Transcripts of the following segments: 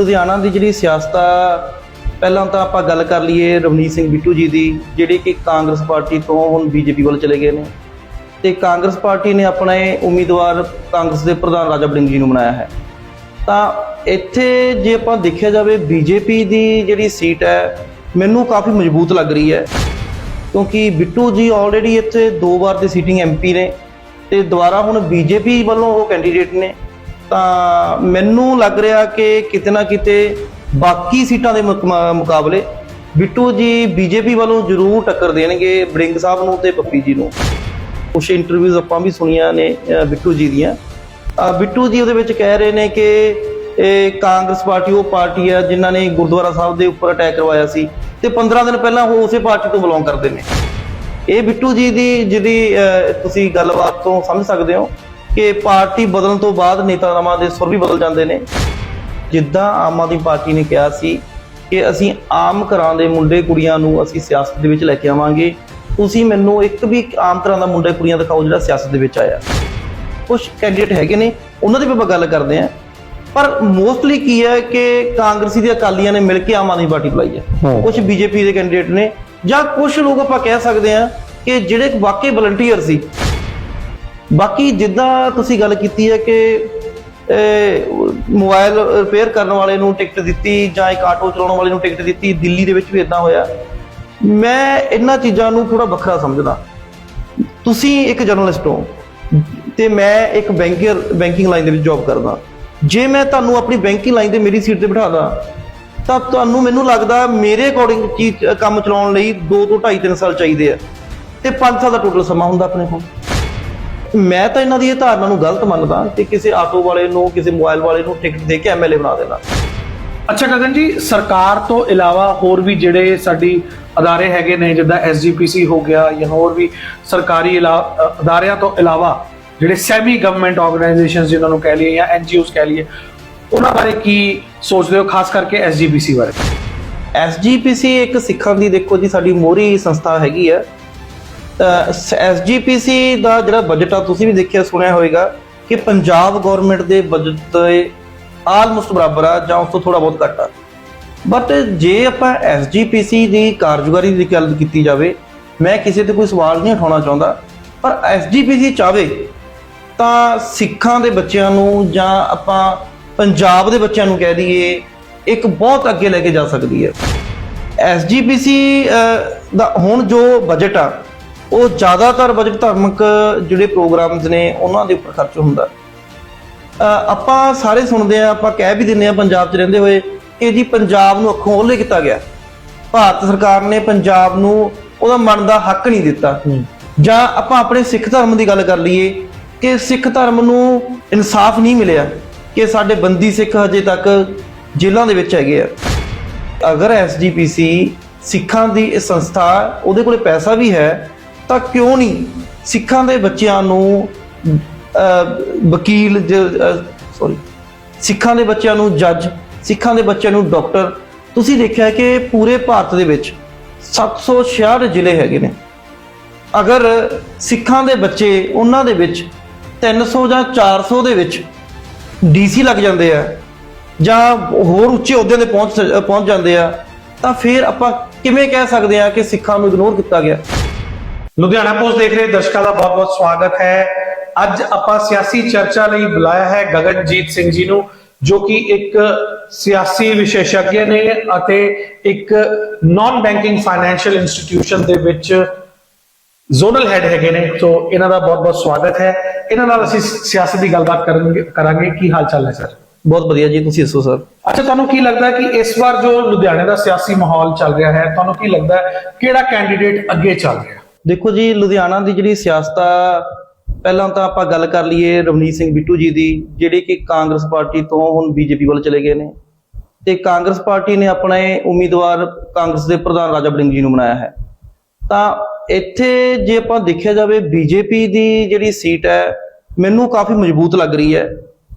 ਲੁਧਿਆਣਾ ਦੀ ਜਿਹੜੀ ਸਿਆਸਤ ਆ, ਪਹਿਲਾਂ ਤਾਂ ਆਪਾਂ ਗੱਲ ਕਰ ਲਈਏ ਰਵਨੀਤ ਸਿੰਘ ਬਿੱਟੂ ਜੀ ਦੀ, ਜਿਹੜੇ ਕਿ ਕਾਂਗਰਸ ਪਾਰਟੀ ਤੋਂ ਹੁਣ ਬੀਜੇਪੀ ਵੱਲ ਚਲੇ ਗਏ ਨੇ। ਤੇ ਕਾਂਗਰਸ ਪਾਰਟੀ ਨੇ ਆਪਣਾ ਇਹ ਉਮੀਦਵਾਰ ਕਾਂਗਰਸ ਦੇ ਪ੍ਰਧਾਨ ਰਾਜਾ ਬੜਿੰਗ ਜੀ ਨੂੰ ਬਣਾਇਆ ਹੈ। ਤਾਂ ਇੱਥੇ ਜੇ ਆਪਾਂ ਦੇਖਿਆ ਜਾਵੇ, ਬੀਜੇਪੀ ਦੀ ਜਿਹੜੀ ਸੀਟ ਹੈ, ਮੈਨੂੰ ਕਾਫੀ ਮਜ਼ਬੂਤ ਲੱਗ ਰਹੀ ਹੈ। ਕਿਉਂਕਿ ਬਿੱਟੂ ਜੀ ਆਲਰੇਡੀ ਇੱਥੇ ਦੋ ਵਾਰ ਦੇ ਸੀਟਿੰਗ ਐਮਪੀ ਨੇ ਤੇ ਦੁਬਾਰਾ ਹੁਣ ਬੀਜੇਪੀ ਵੱਲੋਂ ਉਹ ਕੈਂਡੀਡੇਟ ਨੇ। ਤਾਂ ਮੈਨੂੰ ਲੱਗ ਰਿਹਾ ਕਿ ਕਿਤੇ ਨਾ ਕਿਤੇ ਬਾਕੀ ਸੀਟਾਂ ਦੇ ਮੁਕ- ਮੁਕਾਬਲੇ ਬਿੱਟੂ ਜੀ ਬੀਜੇਪੀ ਵੱਲੋਂ ਜ਼ਰੂਰ ਟੱਕਰ ਦੇਣਗੇ ਬੜਿੰਗ ਸਾਹਿਬ ਨੂੰ ਤੇ ਪੱਪੀ ਜੀ ਨੂੰ। ਕੁਝ ਇੰਟਰਵਿਊਜ਼ ਆਪਾਂ ਵੀ ਸੁਣੀਆਂ ਨੇ ਬਿੱਟੂ ਜੀ ਦੀਆਂ। ਬਿੱਟੂ ਜੀ ਉਹਦੇ ਵਿੱਚ ਕਹਿ ਰਹੇ ਨੇ ਕਿ ਇਹ ਕਾਂਗਰਸ ਪਾਰਟੀ ਉਹ ਪਾਰਟੀ ਆ ਜਿਨ੍ਹਾਂ ਨੇ ਗੁਰਦੁਆਰਾ ਸਾਹਿਬ ਦੇ ਉੱਪਰ ਅਟੈਕ ਕਰਵਾਇਆ ਸੀ ਤੇ 15 ਦਿਨ ਪਹਿਲਾਂ ਉਹ ਉਸੇ ਪਾਰਟੀ ਤੋਂ ਬਿਲੋਂਗ ਕਰਦੇ ਨੇ। ਇਹ ਬਿੱਟੂ ਜੀ ਦੀ, ਜਿਹਦੀ ਤੁਸੀਂ ਗੱਲਬਾਤ ਤੋਂ ਸਮਝ ਸਕਦੇ ਹੋ। ਕਿ ਪਾਰਟੀ ਬਦਲਣ ਤੋਂ ਬਾਅਦ ਨੇਤਾਵਾਂ ਦੇ ਸੁਰ ਵੀ ਬਦਲ ਜਾਂਦੇ ਨੇ। ਜਿੱਦਾਂ ਆਮ ਆਦਮੀ ਪਾਰਟੀ ਨੇ ਕਿਹਾ ਸੀ ਕਿ ਅਸੀਂ ਆਮ ਘਰਾਂ ਦੇ ਮੁੰਡੇ ਕੁੜੀਆਂ ਨੂੰ ਅਸੀਂ ਸਿਆਸਤ ਦੇ ਵਿੱਚ ਲੈ ਕੇ ਆਵਾਂਗੇ। ਤੁਸੀਂ ਮੈਨੂੰ ਇੱਕ ਵੀ ਆਮ ਤਰ੍ਹਾਂ ਦਾ ਮੁੰਡਾ ਕੁੜੀਆਂ ਦਿਖਾਓ ਜਿਹੜਾ ਸਿਆਸਤ ਦੇ ਵਿੱਚ ਆਇਆ। ਕੁਝ ਕੈਂਡੀਡੇਟ ਹੈਗੇ ਨੇ ਉਹਨਾਂ ਦੀ ਵੀ ਆਪਾਂ ਗੱਲ ਕਰਦੇ ਹਾਂ। ਪਰ ਮੋਸਟਲੀ ਕੀ ਹੈ ਕਿ ਕਾਂਗਰਸੀ ਦੇ ਅਕਾਲੀਆਂ ਨੇ ਮਿਲ ਕੇ ਆਮ ਆਦਮੀ ਪਾਰਟੀ ਬੁਲਾਈ ਹੈ। ਕੁਝ ਬੀਜੇਪੀ ਦੇ ਕੈਂਡੀਡੇਟ ਨੇ ਜਾਂ ਕੁਝ ਲੋਕ ਆਪਾਂ ਕਹਿ ਸਕਦੇ ਹਾਂ ਕਿ ਜਿਹੜੇ ਵਾਕਈ ਵਲੰਟੀਅਰ ਸੀ ਬਾਕੀ ਜਿੱਦਾਂ ਤੁਸੀਂ ਗੱਲ ਕੀਤੀ ਹੈ ਕਿ ਇਹ, ਮੋਬਾਈਲ ਰਿਪੇਅਰ ਕਰਨ ਵਾਲੇ ਨੂੰ ਟਿਕਟ ਦਿੱਤੀ ਜਾਂ ਇੱਕ ਆਟੋ ਚਲਾਉਣ ਵਾਲੇ ਨੂੰ ਟਿਕਟ ਦਿੱਤੀ ਦਿੱਲੀ ਦੇ ਵਿੱਚ ਵੀ ਇਦਾਂ ਹੋਇਆ। ਮੈਂ ਇਹਨਾਂ ਚੀਜ਼ਾਂ ਨੂੰ ਥੋੜਾ ਵੱਖਰਾ ਸਮਝਦਾ। ਤੁਸੀਂ ਇੱਕ ਜਰਨਲਿਸਟ ਹੋ ਤੇ ਮੈਂ ਇੱਕ ਬੈਂਕਰ ਬੈਂਕਿੰਗ ਲਾਈਨ ਦੇ ਵਿੱਚ ਜੌਬ ਕਰਦਾ। ਜੇ ਮੈਂ ਤੁਹਾਨੂੰ ਆਪਣੀ ਬੈਂਕਿੰਗ ਲਾਈਨ ਤੇ ਮੇਰੀ ਸੀਟ ਤੇ ਬਿਠਾਦਾ ਤਾਂ ਤੁਹਾਨੂੰ ਮੈਨੂੰ ਲੱਗਦਾ ਮੇਰੇ ਅਕੋਰਡਿੰਗ ਚੀਜ਼ ਕੰਮ ਚਲਾਉਣ ਲਈ 2 ਤੋਂ 2.5 3 ਸਾਲ ਚਾਹੀਦੇ ਆ। ਤੇ 5 ਸਾਲ ਦਾ ਟੋਟਲ ਸਮਾਂ ਹੁੰਦਾ ਆਪਣੇ ਕੋਲ। ਮੈਂ ਤਾਂ ਇਹਨਾਂ ਦੀ ਇਹ ਧਾਰਨਾ ਨੂੰ ਗਲਤ ਮੰਨਦਾ ਕਿ ਕਿਸੇ ਆਟੋ ਵਾਲੇ ਨੂੰ ਕਿਸੇ ਮੋਬਾਈਲ ਵਾਲੇ ਨੂੰ ਟਿਕਟ ਦੇ ਕੇ ਐਮਐਲਏ ਬਣਾ ਦੇਣਾ। ਅੱਛਾ ਗਗਨ ਜੀ ਸਰਕਾਰ ਤੋਂ ਇਲਾਵਾ ਹੋਰ ਵੀ ਜਿਹੜੇ ਸਾਡੀ ਅਦਾਰੇ ਹੈਗੇ ਨੇ ਜਿੱਦਾਂ ਐਸਜੀਪੀਸੀ ਹੋ ਗਿਆ ਜਾਂ ਹੋਰ ਵੀ ਸਰਕਾਰੀ ਅਦਾਰਿਆਂ ਤੋਂ ਇਲਾਵਾ ਜਿਹੜੇ ਸੈਮੀ ਗਵਰਨਮੈਂਟ ਆਰਗੇਨਾਈਜੇਸ਼ਨਸ ਜਿਨ੍ਹਾਂ ਨੂੰ ਕਹਿ ਲਈਏ ਜਾਂ ਐਨਜੀਓਸ ਕਹਿ ਲਈਏ ਉਹਨਾਂ ਬਾਰੇ ਕੀ ਸੋਚਦੇ ਹੋ ਖਾਸ ਕਰਕੇ ਐਸਜੀਪੀਸੀ ਬਾਰੇ? ਐਸਜੀਪੀਸੀ ਇੱਕ ਸਿੱਖਾਂ ਦੀ ਦੇਖੋ ਜੀ ਸਾਡੀ ਮੋਹਰੀ ਸੰਸਥਾ ਹੈਗੀ ਹੈ ਐਸਜੀਪੀਸੀ ਦਾ ਜਿਹੜਾ ਬਜਟ ਆ, ਤੁਸੀਂ ਵੀ ਦੇਖਿਆ, ਸੁਣਿਆ ਹੋਵੇਗਾ ਕਿ ਪੰਜਾਬ ਗਵਰਨਮੈਂਟ ਦੇ ਬਜਟ ਦੇ ਆਲਮੋਸਟ ਬਰਾਬਰ ਆ ਜਾਂ ਉਸ ਤੋਂ ਥੋੜਾ ਬਹੁਤ ਘੱਟ ਆ। ਬਟ ਜੇ ਆਪਾਂ ਐਸਜੀਪੀਸੀ ਦੀ ਕਾਰਜਕਾਰੀ ਦੀ ਗੱਲ ਕੀਤੀ ਜਾਵੇ, ਮੈਂ ਕਿਸੇ ਤੇ ਕੋਈ ਸਵਾਲ ਨਹੀਂ ਉਠਾਉਣਾ ਚਾਹੁੰਦਾ, ਪਰ ਐਸਜੀਪੀਸੀ ਚਾਵੇ ਤਾਂ ਸਿੱਖਾਂ ਦੇ ਬੱਚਿਆਂ ਨੂੰ ਜਾਂ ਆਪਾਂ ਪੰਜਾਬ ਦੇ ਬੱਚਿਆਂ ਨੂੰ ਕਹਿ ਦਈਏ, ਇੱਕ ਬਹੁਤ ਅੱਗੇ ਲੈ ਕੇ ਜਾ ਸਕਦੀ ਹੈ। ਐਸਜੀਪੀਸੀ ਦਾ ਹੁਣ ਜੋ ਬਜਟ ਆ ਉਹ ਜ਼ਿਆਦਾਤਰ ਬਜਟ ਧਾਰਮਿਕ ਜਿਹੜੇ ਪ੍ਰੋਗਰਾਮਸ ਨੇ ਉਹਨਾਂ ਦੇ ਉੱਪਰ ਖਰਚ ਹੁੰਦਾ। ਆਪਾਂ ਸਾਰੇ ਸੁਣਦੇ ਆ ਆਪਾਂ ਕਹਿ ਵੀ ਦਿੰਦੇ ਆ ਪੰਜਾਬ 'ਚ ਰਹਿੰਦੇ ਹੋਏ ਕਿ ਜੀ ਪੰਜਾਬ ਨੂੰ ਅੱਖੋਂ ਉਹਲੇ ਕੀਤਾ ਗਿਆ। ਭਾਰਤ ਸਰਕਾਰ ਨੇ ਪੰਜਾਬ ਨੂੰ ਉਹਦਾ ਮਨ ਦਾ ਹੱਕ ਨਹੀਂ ਦਿੱਤਾ। ਜਾਂ ਆਪਾਂ ਆਪਣੇ ਸਿੱਖ ਧਰਮ ਦੀ ਗੱਲ ਕਰ ਲਈਏ ਕਿ ਸਿੱਖ ਧਰਮ ਨੂੰ ਇਨਸਾਫ ਨਹੀਂ ਮਿਲਿਆ ਕਿ ਸਾਡੇ ਬੰਦੀ ਸਿੱਖ ਹਜੇ ਤੱਕ ਜੇਲ੍ਹਾਂ ਦੇ ਵਿੱਚ ਹੈਗੇ ਆ। ਅਗਰ ਐਸਜੀਪੀਸੀ ਸਿੱਖਾਂ ਦੀ ਇਹ ਸੰਸਥਾ ਉਹਦੇ ਕੋਲੇ ਪੈਸਾ ਵੀ ਹੈ ਤਾਂ ਕਿਉਂ ਨਹੀਂ? ਸਿੱਖਾਂ ਦੇ ਬੱਚਿਆਂ ਨੂੰ ਵਕੀਲ ਸੌਰੀ ਸਿੱਖਾਂ ਦੇ ਬੱਚਿਆਂ ਨੂੰ ਜੱਜ ਸਿੱਖਾਂ ਦੇ ਬੱਚਿਆਂ ਨੂੰ ਡਾਕਟਰ ਤੁਸੀਂ ਦੇਖਿਆ ਕਿ ਪੂਰੇ ਭਾਰਤ ਦੇ ਵਿੱਚ 766 ਜ਼ਿਲ੍ਹੇ ਹੈਗੇ ਨੇ। ਅਗਰ ਸਿੱਖਾਂ ਦੇ ਬੱਚੇ ਉਹਨਾਂ ਦੇ ਵਿੱਚ 300 ਜਾਂ 400 ਦੇ ਵਿੱਚ ਡੀਸੀ ਲੱਗ ਜਾਂਦੇ ਆ, ਜਾਂ ਹੋਰ ਉੱਚੇ ਅਹੁਦਿਆਂ ਤੇ ਪਹੁੰਚ ਪਹੁੰਚ ਜਾਂਦੇ ਆ, ਤਾਂ ਫਿਰ ਆਪਾਂ ਕਿਵੇਂ ਕਹਿ ਸਕਦੇ ਆ ਕਿ ਸਿੱਖਾਂ ਨੂੰ ਇਗਨੋਰ ਕੀਤਾ ਗਿਆ? ਲੁਧਿਆਣਾ ਪੋਸਟ ਦੇਖ ਰਹੇ ਦਰਸ਼ਕਾਂ ਦਾ ਬਹੁਤ-ਬਹੁਤ ਸਵਾਗਤ ਹੈ। ਅੱਜ ਆਪਾਂ ਸਿਆਸੀ ਚਰਚਾ ਲਈ ਬੁਲਾਇਆ ਹੈ ਗਗਨਜੀਤ ਸਿੰਘ ਜੀ ਨੂੰ ਜੋ ਕਿ ਇੱਕ ਸਿਆਸੀ ਵਿਸ਼ੇਸ਼জ্ञ ਨੇ ਅਤੇ ਇੱਕ ਨਾਨ ਬੈਂਕਿੰਗ ਫਾਈਨੈਂਸ਼ੀਅਲ ਇੰਸਟੀਟਿਊਸ਼ਨ ਦੇ ਵਿੱਚ ਜ਼ੋਨਲ ਹੈਡ ਹੈਗੇ ਨੇ। ਸੋ ਇਹਨਾਂ ਦਾ ਬਹੁਤ-ਬਹੁਤ ਸਵਾਗਤ ਹੈ। ਇਹਨਾਂ ਨਾਲ ਅਸੀਂ ਸਿਆਸਤ ਦੀ ਗੱਲਬਾਤ ਕਰਾਂਗੇ ਕਰਾਂਗੇ। ਕੀ ਹਾਲ ਚਾਲ ਹੈ ਸਰ? ਬਹੁਤ ਵਧੀਆ ਜੀ ਤੁਸੀਂ ਦੱਸੋ ਸਰ? ਅੱਛਾ ਤੁਹਾਨੂੰ ਕੀ ਲੱਗਦਾ ਕਿ ਇਸ ਵਾਰ ਜੋ ਲੁਧਿਆਣੇ ਦਾ ਸਿਆਸੀ ਮਾਹੌਲ ਚੱਲ ਰਿਹਾ ਹੈ ਤੁਹਾਨੂੰ ਕੀ ਲੱਗਦਾ ਕਿਹੜਾ ਕੈਂਡੀਡੇਟ ਅੱਗੇ ਚੱਲ ਰਿਹਾ ਦੇਖੋ ਜੀ, ਲੁਧਿਆਣਾ ਦੀ ਜਿਹੜੀ ਸਿਆਸਤ ਆ, ਪਹਿਲਾਂ ਤਾਂ ਆਪਾਂ ਗੱਲ ਕਰ ਲਈਏ ਰਵਨੀਤ ਸਿੰਘ ਬਿੱਟੂ ਜੀ ਦੀ, ਜਿਹੜੇ ਕਿ ਕਾਂਗਰਸ ਪਾਰਟੀ ਤੋਂ ਹੁਣ ਬੀਜੇਪੀ ਵੱਲ ਚਲੇ ਗਏ ਨੇ। ਤੇ ਕਾਂਗਰਸ ਪਾਰਟੀ ਨੇ ਆਪਣੇ ਉਮੀਦਵਾਰ ਕਾਂਗਰਸ ਦੇ ਪ੍ਰਧਾਨ ਰਾਜਾ ਬੜਿੰਗ ਜੀ ਨੂੰ ਬਣਾਇਆ ਹੈ। ਤਾਂ ਇੱਥੇ ਜੇ ਆਪਾਂ ਦੇਖਿਆ ਜਾਵੇ, ਬੀਜੇਪੀ ਦੀ ਜਿਹੜੀ ਸੀਟ ਹੈ, ਮੈਨੂੰ ਕਾਫੀ ਮਜ਼ਬੂਤ ਲੱਗ ਰਹੀ ਹੈ।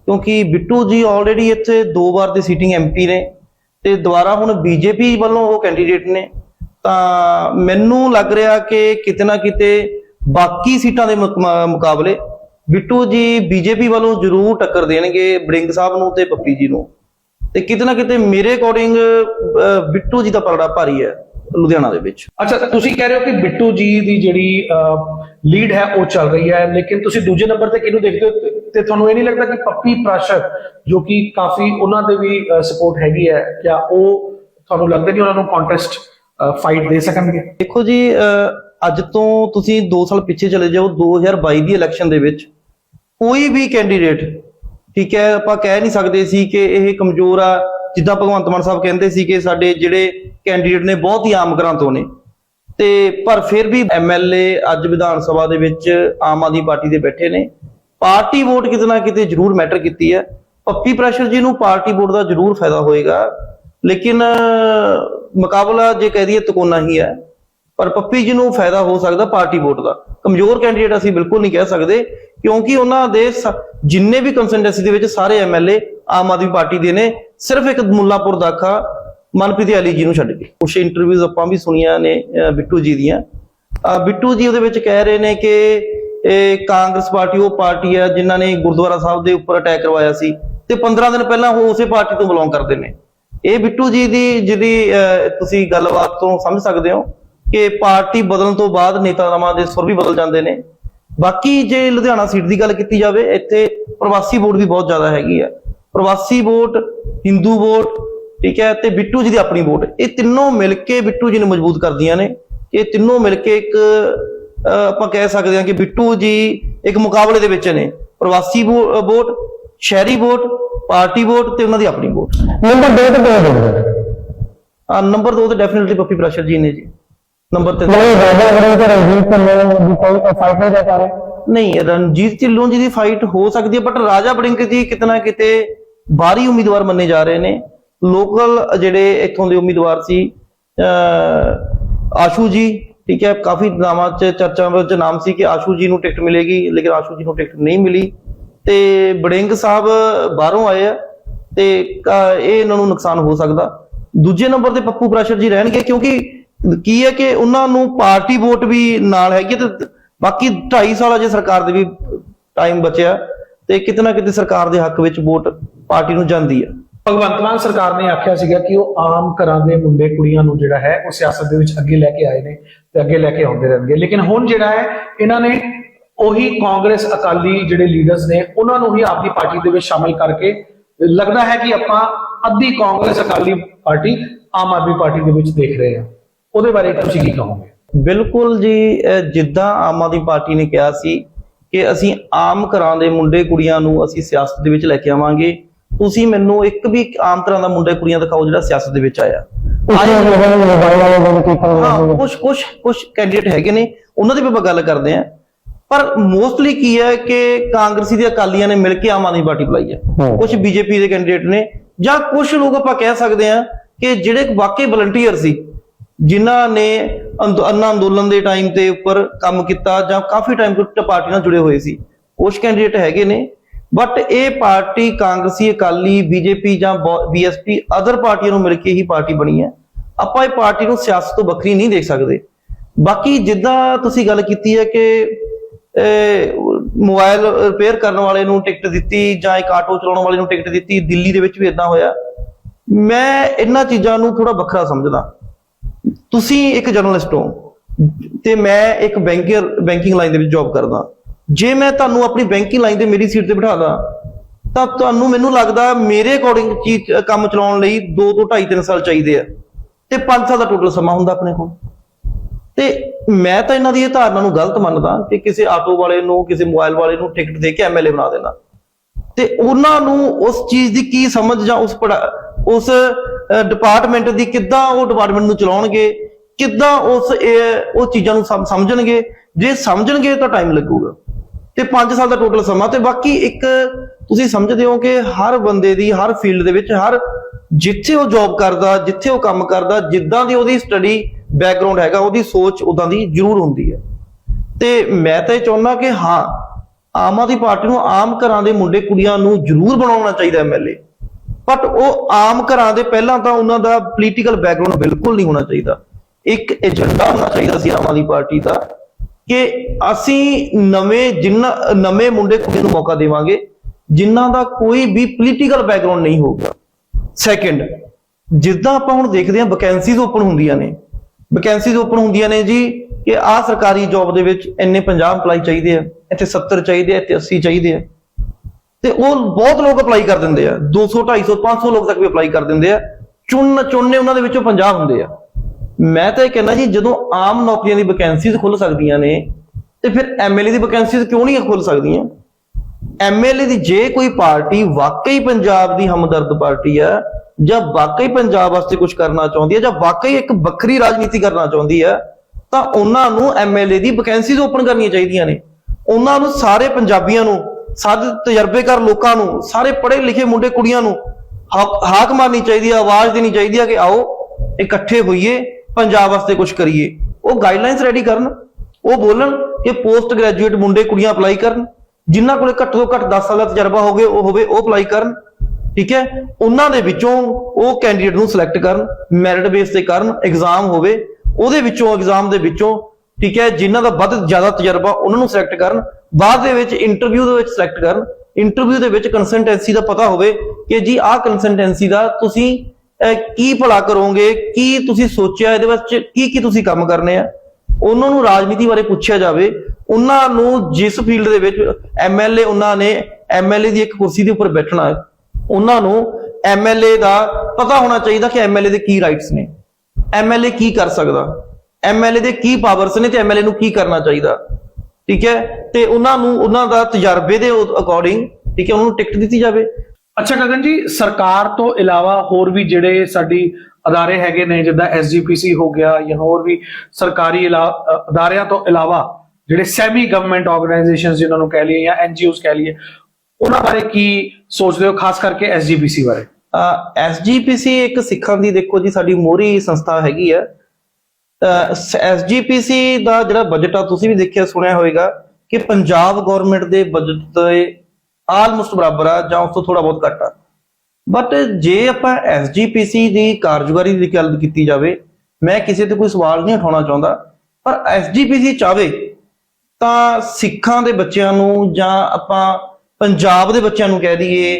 ਕਿਉਂਕਿ ਬਿੱਟੂ ਜੀ ਆਲਰੇਡੀ ਇੱਥੇ ਦੋ ਵਾਰ ਦੇ ਸੀਟਿੰਗ ਐਮਪੀ ਨੇ ਤੇ ਦੁਬਾਰਾ ਹੁਣ ਬੀਜੇਪੀ ਵੱਲੋਂ ਉਹ ਕੈਂਡੀਡੇਟ ਨੇ। ਤਾਂ ਮੈਨੂੰ ਲੱਗ ਰਿਹਾ ਕਿ ਕਿਤੇ ਨਾ ਕਿਤੇ ਬਾਕੀ ਸੀਟਾਂ ਦੇ ਮੁਕਾਬਲੇ ਬਿੱਟੂ ਜੀ ਬੀਜੇਪੀ ਵੱਲੋਂ ਜ਼ਰੂਰ ਟੱਕਰ ਦੇਣਗੇ ਬੜਿੰਗ ਸਾਹਿਬ ਨੂੰ ਤੇ ਪੱਪੀ ਜੀ ਨੂੰ। ਤੇ ਕਿਤੇ ਨਾ ਕਿਤੇ ਮੇਰੇ ਅਕੋਰਡਿੰਗ ਬਿੱਟੂ ਜੀ ਦਾ ਪਰੜਾ ਭਾਰੀ ਹੈ ਲੁਧਿਆਣਾ ਦੇ ਵਿੱਚ। ਅੱਛਾ ਤੁਸੀਂ ਕਹਿ ਰਹੇ ਹੋ ਕਿ ਬਿੱਟੂ ਜੀ ਦੀ ਜਿਹੜੀ ਲੀਡ ਹੈ ਉਹ ਚੱਲ ਰਹੀ ਹੈ, ਲੇਕਿਨ ਤੁਸੀਂ ਦੂਜੇ ਨੰਬਰ ਤੇ ਕਿਹਨੂੰ ਦੇਖਦੇ ਹੋ? ਤੇ ਤੁਹਾਨੂੰ ਇਹ ਨਹੀਂ ਲੱਗਦਾ ਕਿ ਪੱਪੀ ਪ੍ਰਾਸ਼ਰ, ਜੋ ਕਿ ਕਾਫੀ ਉਹਨਾਂ ਦੇ ਵੀ ਸਪੋਰਟ ਹੈਗੀ ਹੈ, ਕਿਆ ਉਹ ਤੁਹਾਨੂੰ ਲੱਗਦਾ ਨਹੀਂ ਉਹਨਾਂ ਨੂੰ ਕੰਟੈਸਟ ਫਾਈਟ ਦੇ ਸਕਣਗੇ? ਦੇਖੋ ਜੀ ਅੱਜ ਤੋਂ ਤੁਸੀਂ 2 ਸਾਲ ਪਿੱਛੇ ਚਲੇ ਜਾਓ 2022 ਦੀ ਇਲੈਕਸ਼ਨ ਦੇ ਵਿੱਚ ਕੋਈ ਵੀ ਕੈਂਡੀਡੇਟ ਠੀਕ ਹੈ, ਆਪਾਂ ਕਹਿ ਨਹੀਂ ਸਕਦੇ ਸੀ ਕਿ ਇਹ ਕਮਜ਼ੋਰ ਆ, ਜਿੱਦਾਂ ਭਗਵੰਤ ਮਾਨ ਸਾਹਿਬ ਕਹਿੰਦੇ ਸੀ ਕਿ ਸਾਡੇ ਜਿਹੜੇ ਕੈਂਡੀਡੇਟ ਨੇ ਬਹੁਤ ਹੀ ਆਮ ਘਰਾਂ ਤੋਂ ਨੇ ਤੇ ਪਰ ਫਿਰ ਵੀ ਐਮਐਲਏ ਅੱਜ ਵਿਧਾਨ ਸਭਾ ਦੇ ਵਿੱਚ ਆਮ ਆਦਮੀ ਪਾਰਟੀ ਦੇ ਬੈਠੇ ਨੇ। ਪਾਰਟੀ ਵੋਟ ਕਿਤੇ ਨਾ ਕਿਤੇ ਜ਼ਰੂਰ ਮੈਟਰ ਕੀਤੀ ਹੈ। ਪੱਪੀ ਪ੍ਰੈਸ਼ਰ ਜੀ ਨੂੰ ਪਾਰਟੀ ਵੋਟ ਦਾ ਜ਼ਰੂਰ ਫਾਇਦਾ ਹੋਏਗਾ। ਲੇਕਿਨ ਮੁਕਾਬਲਾ ਜੇ ਕਹਿ ਦਈਏ ਤਕੋਨਾ ਹੀ ਹੈ। ਪਰ ਪੱਪੀ ਜੀ ਨੂੰ ਫਾਇਦਾ ਹੋ ਸਕਦਾ ਪਾਰਟੀ ਵੋਟ ਦਾ। ਕਮਜ਼ੋਰ ਕੈਂਡੀਡੇਟ ਅਸੀਂ ਬਿਲਕੁਲ ਨਹੀਂ ਕਹਿ ਸਕਦੇ, ਕਿਉਂਕਿ ਉਹਨਾਂ ਦੇ ਜਿੰਨੇ ਵੀ ਕੰਸੈਂਟੈਂਸੀ ਦੇ ਵਿੱਚ ਸਾਰੇ ਐਮਐਲਏ ਆਮ ਆਦਮੀ ਪਾਰਟੀ ਦੇ ਨੇ, ਸਿਰਫ ਇੱਕ ਮੁੱਲਾਪੁਰ ਦਾਖਾ ਮਨਪ੍ਰੀਤ ਅਲੀ ਜੀ ਨੂੰ ਛੱਡ ਕੇ। ਕੁਝ ਇੰਟਰਵਿਊਜ਼ ਆਪਾਂ ਵੀ ਸੁਣੀਆਂ ਨੇ ਬਿੱਟੂ ਜੀ ਦੀਆਂ। ਬਿੱਟੂ ਜੀ ਉਹਦੇ ਵਿੱਚ ਕਹਿ ਰਹੇ ਨੇ ਕਿ, ਇਹ ਕਾਂਗਰਸ ਪਾਰਟੀ ਉਹ ਪਾਰਟੀ ਹੈ ਜਿਨ੍ਹਾਂ ਨੇ ਗੁਰਦੁਆਰਾ ਸਾਹਿਬ ਦੇ ਉੱਪਰ ਅਟੈਕ ਕਰਵਾਇਆ ਸੀ ਤੇ 15 ਦਿਨ ਪਹਿਲਾਂ ਉਹ ਉਸੇ ਪਾਰਟੀ ਤੋਂ ਬਿਲੋਂਗ ਕਰਦੇ ਨੇ। ਇਹ ਬਿੱਟੂ ਜੀ ਦੀ ਜਿਹਦੀ ਤੁਸੀਂ ਗੱਲਬਾਤ ਤੋਂ ਸਮਝ ਸਕਦੇ ਹੋ ਕਿ ਪਾਰਟੀ ਬਦਲਣ ਤੋਂ ਬਾਅਦ ਨੇਤਾਵਾਂ ਦੇ ਸੁਰ ਵੀ ਬਦਲ ਜਾਂਦੇ ਨੇ। ਬਾਕੀ ਜੇ ਲੁਧਿਆਣਾ ਸੀਟ ਦੀ ਗੱਲ ਕੀਤੀ ਜਾਵੇ, ਇੱਥੇ ਪ੍ਰਵਾਸੀ ਵੋਟ ਵੀ ਬਹੁਤ ਜ਼ਿਆਦਾ ਹੈਗੀ ਆ। ਪ੍ਰਵਾਸੀ ਵੋਟ, ਹਿੰਦੂ ਵੋਟ, ਠੀਕ ਹੈ, ਤੇ ਬਿੱਟੂ ਜੀ ਦੀ ਆਪਣੀ ਵੋਟ। ਇਹ ਤਿੰਨੋਂ ਮਿਲ ਕੇ ਬਿੱਟੂ ਜੀ ਨੂੰ ਮਜ਼ਬੂਤ ਕਰਦੀਆਂ ਨੇ। ਇਹ ਤਿੰਨੋਂ ਮਿਲ ਕੇ ਇੱਕ ਆਪਾਂ ਕਹਿ ਸਕਦੇ ਹਾਂ ਕਿ ਬਿੱਟੂ ਜੀ ਇੱਕ ਮੁਕਾਬਲੇ ਦੇ ਵਿੱਚ ਨੇ। ਪ੍ਰਵਾਸੀ ਵੋ- ਵੋਟ ਸ਼ਹਿਰੀ ਵੋਟ ਪਾਰਟੀ ਵੋਟ ਤੇ ਉਹਨਾਂ ਦੀ ਆਪਣੀ ਵੋਟ। ਨੰਬਰ 2 ਤੇ ਕਿਹੜਾ ਦੇਖਦੇ ਆ ਨੰਬਰ 2 ਤੇ ਡੈਫੀਨਿਟਲੀ ਪੱਪੀ ਪ੍ਰੈਸ਼ਰ ਜੀ ਨੇ ਜੀ। ਨੰਬਰ 3 ਮਤਲਬ ਰਾਜਾ ਵੜਿੰਗ ਤੇ ਰਣਜੀਤ ਸੰਧੂ ਦੀ ਕੋਈ ਫਾਈਟ ਨਹੀਂ ਕਰ ਰਹੇ ਨਹੀਂ ਰਣਜੀਤ ਢਿੱਲੋਂ ਜੀ ਦੀ ਫਾਈਟ ਹੋ ਸਕਦੀ ਹੈ ਬਟ ਰਾਜਾ ਬੜਿੰਕ ਜੀ ਕਿਤੇ ਨਾ ਕਿਤੇ ਬਾਹਰੀ ਉਮੀਦਵਾਰ ਮੰਨੇ ਜਾ ਰਹੇ ਨੇ। ਲੋਕਲ ਜਿਹੜੇ ਇੱਥੋਂ ਦੇ ਉਮੀਦਵਾਰ ਸੀ ਆਸ਼ੂ ਜੀ ਠੀਕ ਹੈ ਕਾਫੀ ਨਾਮਾਂ 'ਚ ਚਰਚਾ ਵਿੱਚ ਨਾਮ ਸੀ ਕਿ ਆਸ਼ੂ ਜੀ ਨੂੰ ਟਿਕਟ ਮਿਲੇਗੀ ਲੇਕਿਨ ਆਸ਼ੂ ਜੀ ਨੂੰ ਟਿਕਟ ਨਹੀਂ ਮਿਲੀ। ਤੇ ਬੜਿੰਗ ਸਾਹਿਬ ਬਾਹਰੋਂ ਆਏ ਆ ਤੇ ਇਹ ਇਹਨਾਂ ਨੂੰ ਨੁਕਸਾਨ ਹੋ ਸਕਦਾ। ਦੂਜੇ ਨੰਬਰ ਤੇ ਪੱਪੂ ਪ੍ਰੈਸ਼ਰ ਜੀ ਰਹਿਣਗੇ ਕਿਉਂਕਿ ਕੀ ਹੈ ਕਿ ਉਹਨਾਂ ਨੂੰ ਪਾਰਟੀ ਵੋਟ ਵੀ ਨਾਲ ਹੈਗੀ ਤੇ ਬਾਕੀ 2.5 ਸਾਲ ਅਜੇ ਸਰਕਾਰ ਦੇ ਵੀ ਟਾਈਮ ਬਚਿਆ ਤੇ ਕਿਤੇ ਨਾ ਕਿਤੇ ਸਰਕਾਰ ਦੇ ਹੱਕ ਵਿੱਚ ਵੋਟ ਪਾਰਟੀ ਨੂੰ ਜਾਂਦੀ ਹੈ ਭਗਵੰਤ ਮਾਨ ਸਰਕਾਰ ਨੇ ਆਖਿਆ ਸੀਗਾ ਕਿ ਉਹ ਆਮ ਘਰਾਂ ਦੇ ਮੁੰਡੇ ਕੁੜੀਆਂ ਨੂੰ ਜਿਹੜਾ ਹੈ ਉਹ ਸਿਆਸਤ ਦੇ ਵਿੱਚ ਅੱਗੇ ਲੈ ਕੇ ਆਏ ਨੇ ਤੇ ਅੱਗੇ ਲੈ ਕੇ ਆਉਂਦੇ ਰਹਿਣਗੇ। ਲੇਕਿਨ ਹੁਣ ਜਿਹੜਾ ਹੈ, ਇਹਨਾਂ ਨੇ ਉਹੀ ਕਾਂਗਰਸ ਅਕਾਲੀ ਜਿਹੜੇ ਲੀਡਰਸ ਨੇ ਉਹਨਾਂ ਨੂੰ ਹੀ ਆਪਣੀ ਪਾਰਟੀ ਦੇ ਵਿੱਚ ਸ਼ਾਮਿਲ ਕਰਕੇ ਲੱਗਦਾ ਹੈ ਕਿ ਆਪਾਂ ਅੱਧੀ Congress Akali party Aam Aadmi party ਦੇ ਵਿੱਚ ਦੇਖ ਰਹੇ ਹਾਂ। ਉਹਦੇ ਬਾਰੇ ਤੁਸੀਂ ਕੀ ਕਹੋਗੇ? ਬਿਲਕੁਲ ਜੀ ਜਿੱਦਾਂ ਆਮ ਆਦਮੀ ਪਾਰਟੀ ਨੇ ਕਿਹਾ ਸੀ ਕਿ ਅਸੀਂ ਆਮ ਘਰਾਂ ਦੇ ਮੁੰਡੇ ਕੁੜੀਆਂ ਨੂੰ ਅਸੀਂ ਸਿਆਸਤ ਦੇ ਵਿੱਚ ਲੈ ਕੇ ਆਵਾਂਗੇ। ਤੁਸੀਂ ਮੈਨੂੰ ਇੱਕ ਵੀ ਆਮ ਤਰ੍ਹਾਂ ਦਾ ਮੁੰਡਾ ਕੁੜੀਆਂ ਦਿਖਾਓ ਜਿਹੜਾ ਸਿਆਸਤ ਦੇ ਵਿੱਚ ਆਇਆ। ਹਾਂ ਕੁਝ ਕੁਝ ਕੁਝ ਕੈਂਡੀਡੇਟ ਹੈਗੇ ਨੇ ਉਹਨਾਂ ਦੀ ਵੀ ਆਪਾਂ ਗੱਲ ਕਰਦੇ ਆਂ ਪਰ ਮੋਸਟਲੀ ਕੀ ਹੈ ਕਿ ਕਾਂਗਰਸੀ ਦੇ ਅਕਾਲੀਆਂ ਨੇ ਮਿਲ ਕੇ ਆਮ ਆਦਮੀ ਪਾਰਟੀ ਬੁਲਾਈ ਹੈ। ਕੁਝ ਬੀਜੇਪੀ ਦੇ ਕੈਂਡੀਡੇਟ ਨੇ ਜਾਂ ਕੁਝ ਲੋਕ ਆਪਾਂ ਕਹਿ ਸਕਦੇ ਆ ਕਿ ਜਿਹੜੇ ਵਾਕਈ ਵਲੰਟੀਅਰ ਸੀ ਜਿਨ੍ਹਾਂ ਨੇ ਅੰਨਾ ਅੰਦੋਲਨ ਦੇ ਟਾਈਮ ਤੇ ਉੱਪਰ ਕੰਮ ਕੀਤਾ ਜਾਂ ਕਾਫੀ ਟਾਈਮ ਤੋਂ ਪਾਰਟੀ ਨਾਲ ਜੁੜੇ ਹੋਏ ਸੀ। ਕੁਝ ਕੈਂਡੀਡੇਟ ਹੈਗੇ ਨੇ ਬਟ ਇਹ ਪਾਰਟੀ ਕਾਂਗਰਸੀ ਅਕਾਲੀ ਬੀਜੇਪੀ ਜਾਂ ਬੀਐਸਪੀ ਅਦਰ ਪਾਰਟੀਆਂ ਨੂੰ ਮਿਲ ਕੇ ਹੀ ਪਾਰਟੀ ਬਣੀ ਹੈ। ਆਪਾਂ ਇਹ ਪਾਰਟੀ ਨੂੰ ਸਿਆਸਤ ਤੋਂ ਵੱਖਰੀ ਨਹੀਂ ਦੇਖ ਸਕਦੇ। ਬਾਕੀ ਜਿੱਦਾਂ ਤੁਸੀਂ ਗੱਲ ਕੀਤੀ ਹੈ ਕਿ ਮੋਬਾਈਲ ਰਿਪੇਅਰ ਕਰਨ ਵਾਲੇ ਨੂੰ ਟਿਕਟ ਦਿੱਤੀ ਜਾਂ ਇੱਕ ਆਟੋ ਚਲਾਉਣ ਵਾਲੇ ਨੂੰ ਟਿਕਟ ਦਿੱਤੀ, ਦਿੱਲੀ ਦੇ ਵਿੱਚ ਵੀ ਇਦਾਂ ਹੋਇਆ। ਮੈਂ ਇਹਨਾਂ ਚੀਜ਼ਾਂ ਨੂੰ ਥੋੜਾ ਵੱਖਰਾ ਸਮਝਦਾ। ਤੁਸੀਂ ਇੱਕ ਜਰਨਲਿਸਟ ਹੋ ਤੇ ਮੈਂ ਇੱਕ ਬੈਂਕਰ ਬੈਂਕਿੰਗ ਲਾਈਨ ਦੇ ਵਿੱਚ ਜੌਬ ਕਰਦਾ। ਜੇ ਮੈਂ ਤੁਹਾਨੂੰ ਆਪਣੀ ਬੈਂਕਿੰਗ ਲਾਈਨ ਤੇ ਮੇਰੀ ਸੀਟ ਤੇ ਬਿਠਾਦਾ ਤਾਂ ਤੁਹਾਨੂੰ ਮੈਨੂੰ ਲੱਗਦਾ ਮੇਰੇ ਅਕੋਰਡਿੰਗ ਚੀਜ਼ ਕੰਮ ਚਲਾਉਣ ਲਈ 2 ਤੋਂ 2.5 3 ਸਾਲ ਚਾਹੀਦੇ ਆ। ਤੇ 5 ਸਾਲ ਦਾ ਟੋਟਲ ਸਮਾਂ ਹੁੰਦਾ ਆਪਣੇ ਕੋਲ। ਤੇ ਮੈਂ ਤਾਂ ਇਹਨਾਂ ਦੀ ਇਹ ਧਾਰਨਾ ਨੂੰ ਗਲਤ ਮੰਨਦਾ ਕਿ ਕਿਸੇ ਆਟੋ ਵਾਲੇ ਨੂੰ, ਕਿਸੇ ਮੋਬਾਈਲ ਵਾਲੇ ਨੂੰ ਟਿਕਟ ਦੇ ਕੇ ਐਮਐਲਏ ਬਣਾ ਦੇਣਾ। ਤੇ ਉਹਨਾਂ ਨੂੰ ਉਸ ਚੀਜ਼ ਦੀ ਕੀ ਸਮਝ ਜਾਂ ਉਸ ਉਸ ਡਿਪਾਰਟਮੈਂਟ ਦੀ ਕਿੱਦਾਂ ਉਹ ਡਿਪਾਰਟਮੈਂਟ ਨੂੰ ਚਲਾਉਣਗੇ, ਕਿੱਦਾਂ ਉਸ ਉਹ ਚੀਜ਼ਾਂ ਨੂੰ ਸਮਝਣਗੇ, ਜੇ ਸਮਝਣਗੇ ਤਾਂ ਟਾਈਮ ਲੱਗੂਗਾ। ਤੇ 5 ਸਾਲ ਦਾ ਟੋਟਲ ਸਮਾਂ ਤੇ ਬਾਕੀ ਇੱਕ ਤੁਸੀਂ ਸਮਝਦੇ ਹੋ ਕਿ ਹਰ ਬੰਦੇ ਦੀ, ਹਰ ਫੀਲਡ ਦੇ ਵਿੱਚ, ਹਰ ਜਿੱਥੇ ਉਹ ਜੌਬ ਕਰਦਾ, ਜਿੱਥੇ ਉਹ ਕੰਮ ਕਰਦਾ, ਜਿੱਦਾਂ ਦੀ ਉਹਦੀ ਸਟੱਡੀ ਬੈਕਗ੍ਰਾਉਂਡ ਹੈਗਾ, ਉਹਦੀ ਸੋਚ ਉਦਾਂ ਦੀ ਜ਼ਰੂਰ ਹੁੰਦੀ ਹੈ। ਤੇ ਮੈਂ ਤਾਂ ਇਹ ਚਾਹੁੰਦਾ ਕਿ ਹਾਂ, ਆਮ ਆਦਮੀ ਪਾਰਟੀ ਨੂੰ ਆਮ ਘਰਾਂ ਦੇ ਮੁੰਡੇ ਕੁੜੀਆਂ ਨੂੰ ਜ਼ਰੂਰ ਬਣਾਉਣਾ ਚਾਹੀਦਾ ਐਮਐਲਏ ਬਟ ਉਹ ਆਮ ਘਰਾਂ ਦੇ ਪਹਿਲਾਂ ਤਾਂ ਉਹਨਾਂ ਦਾ ਪੋਲੀਟੀਕਲ ਬੈਕਗ੍ਰਾਉਂਡ ਬਿਲਕੁਲ ਨਹੀਂ ਹੋਣਾ ਚਾਹੀਦਾ। ਇੱਕ ਏਜੰਡਾ ਹੋਣਾ ਚਾਹੀਦਾ ਸੀ ਆਮ ਆਦਮੀ ਪਾਰਟੀ ਦਾ ਕਿ ਅਸੀਂ ਨਵੇਂ ਜਿੰਨਾ, ਨਵੇਂ ਮੁੰਡੇ ਕੁੜੀਆਂ ਨੂੰ ਮੌਕਾ ਦੇਵਾਂਗੇ, ਜਿਨ੍ਹਾਂ ਦਾ ਕੋਈ ਵੀ ਪੋਲੀਟੀਕਲ ਬੈਕਗ੍ਰਾਉਂਡ ਨਹੀਂ ਹੋਊਗਾ। ਸੈਕੰਡ ਜਿੱਦਾਂ ਆਪਾਂ ਹੁਣ ਦੇਖਦੇ ਹਾਂ ਵੈਕੈਂਸੀਜ਼ ਓਪਨ ਹੁੰਦੀਆਂ ਨੇ ਵੈਕੈਂਸੀਜ਼ ਓਪਨ ਹੁੰਦੀਆਂ ਨੇ ਜੀ, ਕਿ ਆਹ ਸਰਕਾਰੀ ਜੌਬ ਦੇ ਵਿੱਚ ਇੰਨੇ 50 ਅਪਲਾਈ ਚਾਹੀਦੇ ਆ, ਇੱਥੇ 70 ਚਾਹੀਦੇ ਆ, ਇੱਥੇ 80 ਚਾਹੀਦੇ ਆ। ਤੇ ਉਹ ਬਹੁਤ ਲੋਕ ਅਪਲਾਈ ਕਰ ਦਿੰਦੇ ਆ 200 250 500 ਲੋਕ ਤੱਕ ਵੀ ਅਪਲਾਈ ਕਰ ਦਿੰਦੇ ਆ, ਚੁਣ ਚੁਣਨੇ ਉਹਨਾਂ ਦੇ ਵਿੱਚੋਂ 50 ਹੁੰਦੇ ਆ। ਮੈਂ ਤਾਂ ਇਹ ਕਹਿੰਦਾ ਜੀ, ਜਦੋਂ ਆਮ ਨੌਕਰੀਆਂ ਦੀ ਵੈਕੈਂਸੀਜ਼ ਖੁੱਲ ਸਕਦੀਆਂ ਨੇ, ਤੇ ਫਿਰ ਐਮਐਲਏ ਦੀ ਵੈਕੈਂਸੀਜ਼ ਕਿਉਂ ਨਹੀਂ ਖੁੱਲ ਸਕਦੀਆਂ? ਐਮਐਲਏ ਦੀ ਜੇ ਕੋਈ ਪਾਰਟੀ ਵਾਕਈ ਪੰਜਾਬ ਦੀ ਹਮਦਰਦ ਪਾਰਟੀ ਹੈ ਜਾਂ ਵਾਕਈ ਪੰਜਾਬ ਵਾਸਤੇ ਕੁਝ ਕਰਨਾ ਚਾਹੁੰਦੀ ਹੈ ਜਾਂ ਵਾਕਈ ਇੱਕ ਵੱਖਰੀ ਰਾਜਨੀਤੀ ਕਰਨਾ ਚਾਹੁੰਦੀ ਹੈ ਤਾਂ ਉਹਨਾਂ ਨੂੰ ਐਮਐਲਏ ਦੀ ਵੈਕੈਂਸੀਜ਼ ਓਪਨ ਕਰਨੀਆਂ ਚਾਹੀਦੀਆਂ ਨੇ। ਉਹਨਾਂ ਨੂੰ ਸਾਰੇ ਪੰਜਾਬੀਆਂ ਨੂੰ ਸਾਰੇ ਤਜਰਬੇਕਾਰ ਲੋਕਾਂ ਨੂੰ, ਸਾਰੇ ਪੜ੍ਹੇ ਲਿਖੇ ਮੁੰਡੇ ਕੁੜੀਆਂ ਨੂੰ ਹਾ- ਹਾਕ ਮਾਰਨੀ ਚਾਹੀਦੀ ਹੈ ਆਵਾਜ਼ ਦੇਣੀ ਚਾਹੀਦੀ ਹੈ ਕਿ ਆਓ, ਇਕੱਠੇ ਹੋਈਏ, ਪੰਜਾਬ ਵਾਸਤੇ ਕੁਝ ਕਰੀਏ। ਉਹ ਗਾਈਡਲਾਈਨਸ ਰੈਡੀ ਕਰਨ, ਉਹ ਬੋਲਣ ਕਿ ਪੋਸਟ ਗ੍ਰੈਜੂਏਟ ਮੁੰਡੇ ਕੁੜੀਆਂ ਅਪਲਾਈ ਕਰਨ। ਜਿਨ੍ਹਾਂ ਕੋਲੇ ਘੱਟ ਤੋਂ ਘੱਟ 10 ਸਾਲ ਦਾ ਤਜਰਬਾ ਹੋਵੇ ਉਹ ਹੋਵੇ, ਉਹ ਅਪਲਾਈ ਕਰਨ, ਠੀਕ ਹੈ? ਉਹਨਾਂ ਦੇ ਵਿੱਚੋਂ ਉਹ ਕੈਂਡੀਡੇਟ ਨੂੰ ਸਿਲੈਕਟ ਕਰਨ ਮੈਰਿਟ ਬੇਸ ਤੇ ਕਰਨ ਐਗਜ਼ਾਮ ਹੋਵੇ, ਉਹਦੇ ਵਿੱਚੋਂ ਐਗਜ਼ਾਮ ਦੇ ਵਿੱਚੋਂ, ਠੀਕ ਹੈ? ਜਿਨ੍ਹਾਂ ਦਾ ਵੱਧ ਜ਼ਿਆਦਾ ਤਜਰਬਾ, ਉਹਨਾਂ ਨੂੰ ਸਿਲੈਕਟ ਕਰਨ, ਬਾਅਦ ਦੇ ਵਿੱਚ ਇੰਟਰਵਿਊ ਦੇ ਵਿੱਚ ਸਿਲੈਕਟ ਕਰਨ ਇੰਟਰਵਿਊ ਦੇ ਵਿੱਚ ਕੰਸਲਟੈਂਸੀ ਦਾ ਪਤਾ ਹੋਵੇ ਕਿ ਜੀ, ਆਹ ਕੰਸਲਟੈਂਸੀ ਦਾ ਤੁਸੀਂ ਕੀ ਭਲਾ ਕਰੋਗੇ, ਕੀ ਤੁਸੀਂ ਸੋਚਿਆ ਇਹਦੇ ਵਿੱਚ ਕੀ ਕੀ ਤੁਸੀਂ ਕੰਮ ਕਰਨੇ ਆ? ਉਹਨਾਂ ਨੂੰ ਰਾਜਨੀਤੀ ਬਾਰੇ ਪੁੱਛਿਆ ਜਾਵੇ ਉਹਨਾਂ ਨੂੰ ਜਿਸ ਫੀਲਡ ਦੇ ਵਿੱਚ ਐਮਐਲਏ ਉਹਨਾਂ ਨੇ ਐਮਐਲਏ ਦੀ ਇੱਕ ਕੁਰਸੀ ਦੇ ਉੱਪਰ ਬੈਠਣਾ ਹੈ, ਉਹਨਾਂ ਨੂੰ ਐਮਐਲਏ ਦਾ ਪਤਾ ਹੋਣਾ ਚਾਹੀਦਾ ਕਿ ਐਮਐਲਏ ਦੇ ਕੀ ਰਾਈਟਸ ਨੇ। ਐਮਐਲਏ ਕੀ ਕਰ ਸਕਦਾ? ਐਮਐਲਏ ਦੇ ਕੀ ਪਾਵਰਸ ਨੇ ਤੇ ਐਮਐਲਏ ਨੂੰ ਕੀ ਕਰਨਾ ਚਾਹੀਦਾ? ਠੀਕ ਹੈ? ਤੇ ਉਹਨਾਂ ਨੂੰ, ਉਹਨਾਂ ਦਾ ਤਜਰਬੇ ਦੇ ਅਕੋਰਡਿੰਗ ਠੀਕ ਹੈ, ਉਹਨਾਂ ਨੂੰ ਟਿਕਟ ਦਿੱਤੀ ਜਾਵੇ। ਅੱਛਾ ਗਗਨ ਜੀ, ਸਰਕਾਰ ਤੋਂ ਇਲਾਵਾ ਹੋਰ ਵੀ ਜਿਹੜੇ ਸਾਡੀ ਅਦਾਰੇ ਹੈਗੇ ਨੇ, ਜਿੱਦਾਂ ਐਸਜੀਪੀਸੀ ਹੋ ਗਿਆ ਜਾਂ ਹੋਰ ਵੀ ਸਰਕਾਰੀ ਅਦਾਰਿਆਂ ਤੋਂ ਇਲਾਵਾ ਜਿਹੜੇ ਸੈਮੀ ਗਵਰਨਮੈਂਟ ਆਰਗੇਨਾਈਜੇਸ਼ਨਸ ਜਿਨ੍ਹਾਂ ਨੂੰ ਕਹਿ ਲਈਏ ਜਾਂ ਐਨਜੀਓਜ਼ ਕਹਿ ਲਈਏ, ਉਹਨਾਂ ਬਾਰੇ ਕੀ ਸੋਚਦੇ ਹੋ, ਖਾਸ ਕਰਕੇ ਐਸਜੀਪੀਸੀ ਬਾਰੇ? ਐਸਜੀਪੀਸੀ ਇੱਕ ਸਿੱਖਾਂ ਦੀ ਦੇਖੋ ਜੀ, ਸਾਡੀ ਮੋਹਰੀ ਸੰਸਥਾ ਹੈਗੀ ਹੈ ਐਸਜੀਪੀਸੀ ਦਾ ਜਿਹੜਾ ਬਜਟ ਆ, ਤੁਸੀਂ ਵੀ ਦੇਖਿਆ, ਸੁਣਿਆ ਹੋਵੇਗਾ ਕਿ ਪੰਜਾਬ ਗਵਰਨਮੈਂਟ ਦੇ ਬਜਟ ਦੇ ਆਲਮੋਸਟ ਬਰਾਬਰ ਆ ਜਾਂ ਉਸ ਤੋਂ ਥੋੜਾ ਬਹੁਤ ਘੱਟ ਆ। ਬਟ ਜੇ ਆਪਾਂ ਐਸਜੀਪੀਸੀ ਦੀ ਕਾਰਜਕਾਰੀ ਦੀ ਗੱਲ ਕੀਤੀ ਜਾਵੇ, ਮੈਂ ਕਿਸੇ ਤੇ ਕੋਈ ਸਵਾਲ ਨਹੀਂ ਉਠਾਉਣਾ ਚਾਹੁੰਦਾ, ਪਰ ਐਸਜੀਪੀਸੀ ਚਾਵੇ ਤਾਂ ਸਿੱਖਾਂ ਦੇ ਬੱਚਿਆਂ ਨੂੰ ਜਾਂ ਆਪਾਂ ਪੰਜਾਬ ਦੇ ਬੱਚਿਆਂ ਨੂੰ ਕਹਿ ਦਈਏ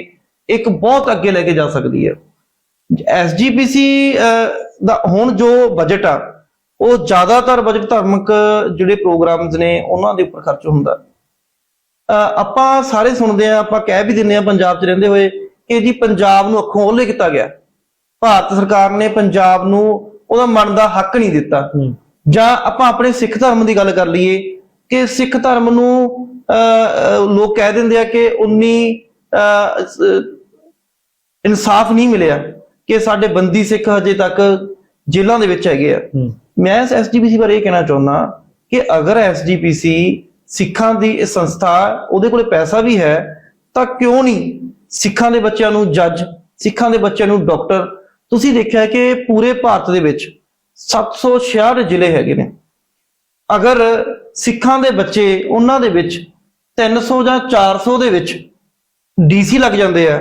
ਇੱਕ ਬਹੁਤ ਅੱਗੇ ਲੈ ਕੇ ਜਾ ਸਕਦੀ ਹੈ। ਐਸਜੀਪੀਸੀ ਦਾ ਹੁਣ ਜੋ ਬਜਟ ਆ ਉਹ ਜ਼ਿਆਦਾਤਰ ਬਜਟ ਧਾਰਮਿਕ ਜਿਹੜੇ ਪ੍ਰੋਗਰਾਮਸ ਨੇ ਉਹਨਾਂ ਦੇ ਉੱਪਰ ਖਰਚ ਹੁੰਦਾ। ਆਪਾਂ ਸਾਰੇ ਸੁਣਦੇ ਆ ਆਪਾਂ ਕਹਿ ਵੀ ਦਿੰਦੇ ਆ ਪੰਜਾਬ 'ਚ ਰਹਿੰਦੇ ਹੋਏ ਕਿ ਜੀ ਪੰਜਾਬ ਨੂੰ ਅੱਖੋਂ ਉਹਲੇ ਕੀਤਾ ਗਿਆ। ਭਾਰਤ ਸਰਕਾਰ ਨੇ ਪੰਜਾਬ ਨੂੰ ਉਹਦਾ ਮਨ ਦਾ ਹੱਕ ਨਹੀਂ ਦਿੱਤਾ। ਜਾਂ ਆਪਾਂ ਆਪਣੇ ਸਿੱਖ ਧਰਮ ਦੀ ਗੱਲ ਕਰ ਲਈਏ ਕਿ ਸਿੱਖ ਧਰਮ ਨੂੰ ਲੋਕ ਕਹਿ ਦਿੰਦੇ ਆ ਕਿ ਉਨੀ ਇਨਸਾਫ ਨਹੀਂ ਮਿਲਿਆ ਕਿ ਸਾਡੇ ਬੰਦੀ ਸਿੱਖ ਹਜੇ ਤੱਕ ਜੇਲ੍ਹਾਂ ਦੇ ਵਿੱਚ ਹੈਗੇ ਆ। ਮੈਂ ਇਸ ਐਸਜੀਪੀਸੀ ਬਾਰੇ ਇਹ ਕਹਿਣਾ ਚਾਹੁੰਦਾ ਕਿ ਅਗਰ ਐਸਜੀਪੀਸੀ ਸਿੱਖਾਂ ਦੀ ਇਹ ਸੰਸਥਾ ਉਹਦੇ ਕੋਲੇ ਪੈਸਾ ਵੀ ਹੈ ਤਾਂ ਕਿਉਂ ਨਹੀਂ ਸਿੱਖਾਂ ਦੇ ਬੱਚਿਆਂ ਨੂੰ ਜੱਜ ਸਿੱਖਾਂ ਦੇ ਬੱਚਿਆਂ ਨੂੰ ਡਾਕਟਰ? ਤੁਸੀਂ ਦੇਖਿਆ ਕਿ ਪੂਰੇ ਭਾਰਤ ਦੇ ਵਿੱਚ 766 ਜ਼ਿਲ੍ਹੇ ਹੈਗੇ ਨੇ। ਅਗਰ ਸਿੱਖਾਂ ਦੇ ਬੱਚੇ ਉਹਨਾਂ ਦੇ ਵਿੱਚ 300 ਜਾਂ 400 ਦੇ ਵਿੱਚ ਡੀਸੀ ਲੱਗ ਜਾਂਦੇ ਆ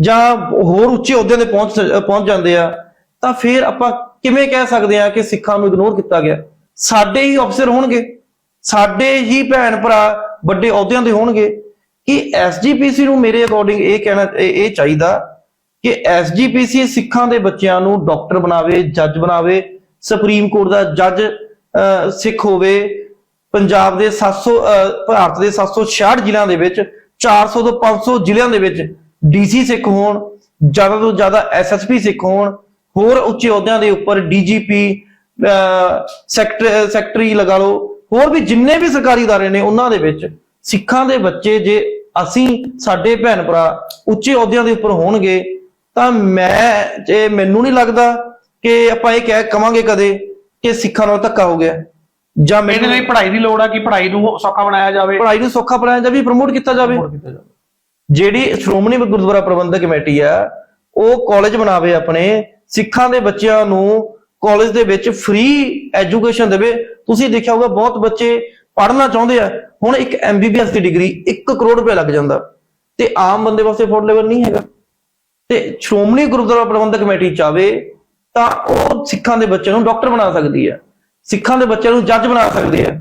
ਜਾਂ ਹੋਰ ਉੱਚੇ ਅਹੁਦਿਆਂ ਤੇ ਪਹੁੰਚ ਪਹੁੰਚ ਜਾਂਦੇ ਆ, ਤਾਂ ਫਿਰ ਆਪਾਂ ਕਿਵੇਂ ਕਹਿ ਸਕਦੇ ਆ ਕਿ ਸਿੱਖਾਂ ਨੂੰ ਇਗਨੋਰ ਕੀਤਾ ਗਿਆ? ਸਾਡੇ ਹੀ ਅਫਸਰ ਹੋਣਗੇ। ਸਾਡੇ ਹੀ ਭੈਣ ਭਰਾ ਵੱਡੇ ਅਹੁਦਿਆਂ ਦੇ ਹੋਣਗੇ। ਕਿ ਐਸਜੀਪੀਸੀ ਨੂੰ ਮੇਰੇ ਅਕੋਰਡਿੰਗ ਇਹ ਕਹਿਣਾ, ਇਹ ਚਾਹੀਦਾ ਕਿ ਐਸਜੀਪੀਸੀ ਸਿੱਖਾਂ ਦੇ ਬੱਚਿਆਂ ਨੂੰ ਡਾਕਟਰ ਬਣਾਵੇ ਜੱਜ ਬਣਾਵੇ ਸੁਪਰੀਮ ਕੋਰਟ ਦਾ ਜੱਜ ਸਿੱਖ ਹੋਵੇ ਪੰਜਾਬ ਦੇ 700 ਅਹ, ਭਾਰਤ ਦੇ 766 ਜ਼ਿਲ੍ਹਿਆਂ ਦੇ ਵਿੱਚ 400 ਤੋਂ 500 ਜ਼ਿਲ੍ਹਿਆਂ ਦੇ ਵਿੱਚ ਡੀਸੀ ਸਿੱਖ ਹੋਣ ਜ਼ਿਆਦਾ ਤੋਂ ਜ਼ਿਆਦਾ ਐਸਐਸਪੀ ਸਿੱਖ ਹੋਣ ਹੋਰ ਉੱਚੇ ਅਹੁਦਿਆਂ ਦੇ ਉੱਪਰ ਡੀਜੀਪੀ ਸੈਕਟਰ ਸੈਕਟਰੀ ਲਗਾ ਲਓ ਹੋਰ ਵੀ ਜਿੰਨੇ ਵੀ ਸਰਕਾਰੀ ادارے ਨੇ ਉਹਨਾਂ ਦੇ ਵਿੱਚ ਸਿੱਖਾਂ ਦੇ ਬੱਚੇ ਜੇ ਅਸੀਂ ਸਾਡੇ ਭੈਣ ਭਰਾ ਉੱਚੇ ਅਹੁਦਿਆਂ ਦੇ ਉੱਪਰ ਹੋਣਗੇ ਤਾਂ ਮੈਂ ਜੇ ਮੈਨੂੰ ਨਹੀਂ ਲੱਗਦਾ ਕਿ ਆਪਾਂ ਇਹ ਕਹਿ ਕਵਾਂਗੇ ਕਦੇ ਕਿ ਸਿੱਖਾਂ ਨਾਲ ਧੱਕਾ ਹੋ ਗਿਆ। ਜਾਂ ਇਹਦੇ ਮੈਨੂੰ ਲਈ ਪੜ੍ਹਾਈ ਦੀ ਲੋੜ ਆ ਕਿ ਪੜ੍ਹਾਈ ਨੂੰ ਸੌਖਾ ਬਣਾਇਆ ਜਾਵੇ। ਪੜ੍ਹਾਈ ਨੂੰ ਸੌਖਾ ਬਣਾਇਆ ਜਾਵੇ ਪ੍ਰਮੋਟ ਕੀਤਾ ਜਾਵੇ। ਜਿਹੜੀ ਸ਼੍ਰੋਮਣੀ ਗੁਰਦੁਆਰਾ ਪ੍ਰਬੰਧਕ ਕਮੇਟੀ ਆ ਉਹ ਕਾਲਜ ਬਣਾਵੇ ਆਪਣੇ ਸਿੱਖਾਂ ਦੇ ਬੱਚਿਆਂ ਨੂੰ ਕਾਲਜ ਦੇ ਵਿੱਚ ਫ੍ਰੀ ਐਜੂਕੇਸ਼ਨ ਦੇਵੇ। ਤੁਸੀਂ ਦੇਖਿਆ ਹੋਊਗਾ ਬਹੁਤ ਬੱਚੇ ਪੜ੍ਹਨਾ ਚਾਹੁੰਦੇ ਆ। ਹੁਣ ਇੱਕ ਐਮਬੀਬੀਐਸ ਦੀ ਡਿਗਰੀ 1 ਕਰੋੜ ਰੁਪਏ ਲੱਗ ਜਾਂਦਾ। ਤੇ ਆਮ ਬੰਦੇ ਵਾਸਤੇ ਅਫੋਰਡੇਬਲ ਨਹੀਂ ਹੈਗਾ। ਤੇ ਸ਼੍ਰੋਮਣੀ ਗੁਰਦੁਆਰਾ ਪ੍ਰਬੰਧਕ ਕਮੇਟੀ ਚਾਵੇ ਤਾਂ ਉਹ ਸਿੱਖਾਂ ਦੇ ਬੱਚਿਆਂ ਨੂੰ ਡਾਕਟਰ ਬਣਾ ਸਕਦੀ ਹੈ। ਸਿੱਖਾਂ ਦੇ ਬੱਚਿਆਂ ਨੂੰ ਜੱਜ ਬਣਾ ਸਕਦੇ ਆ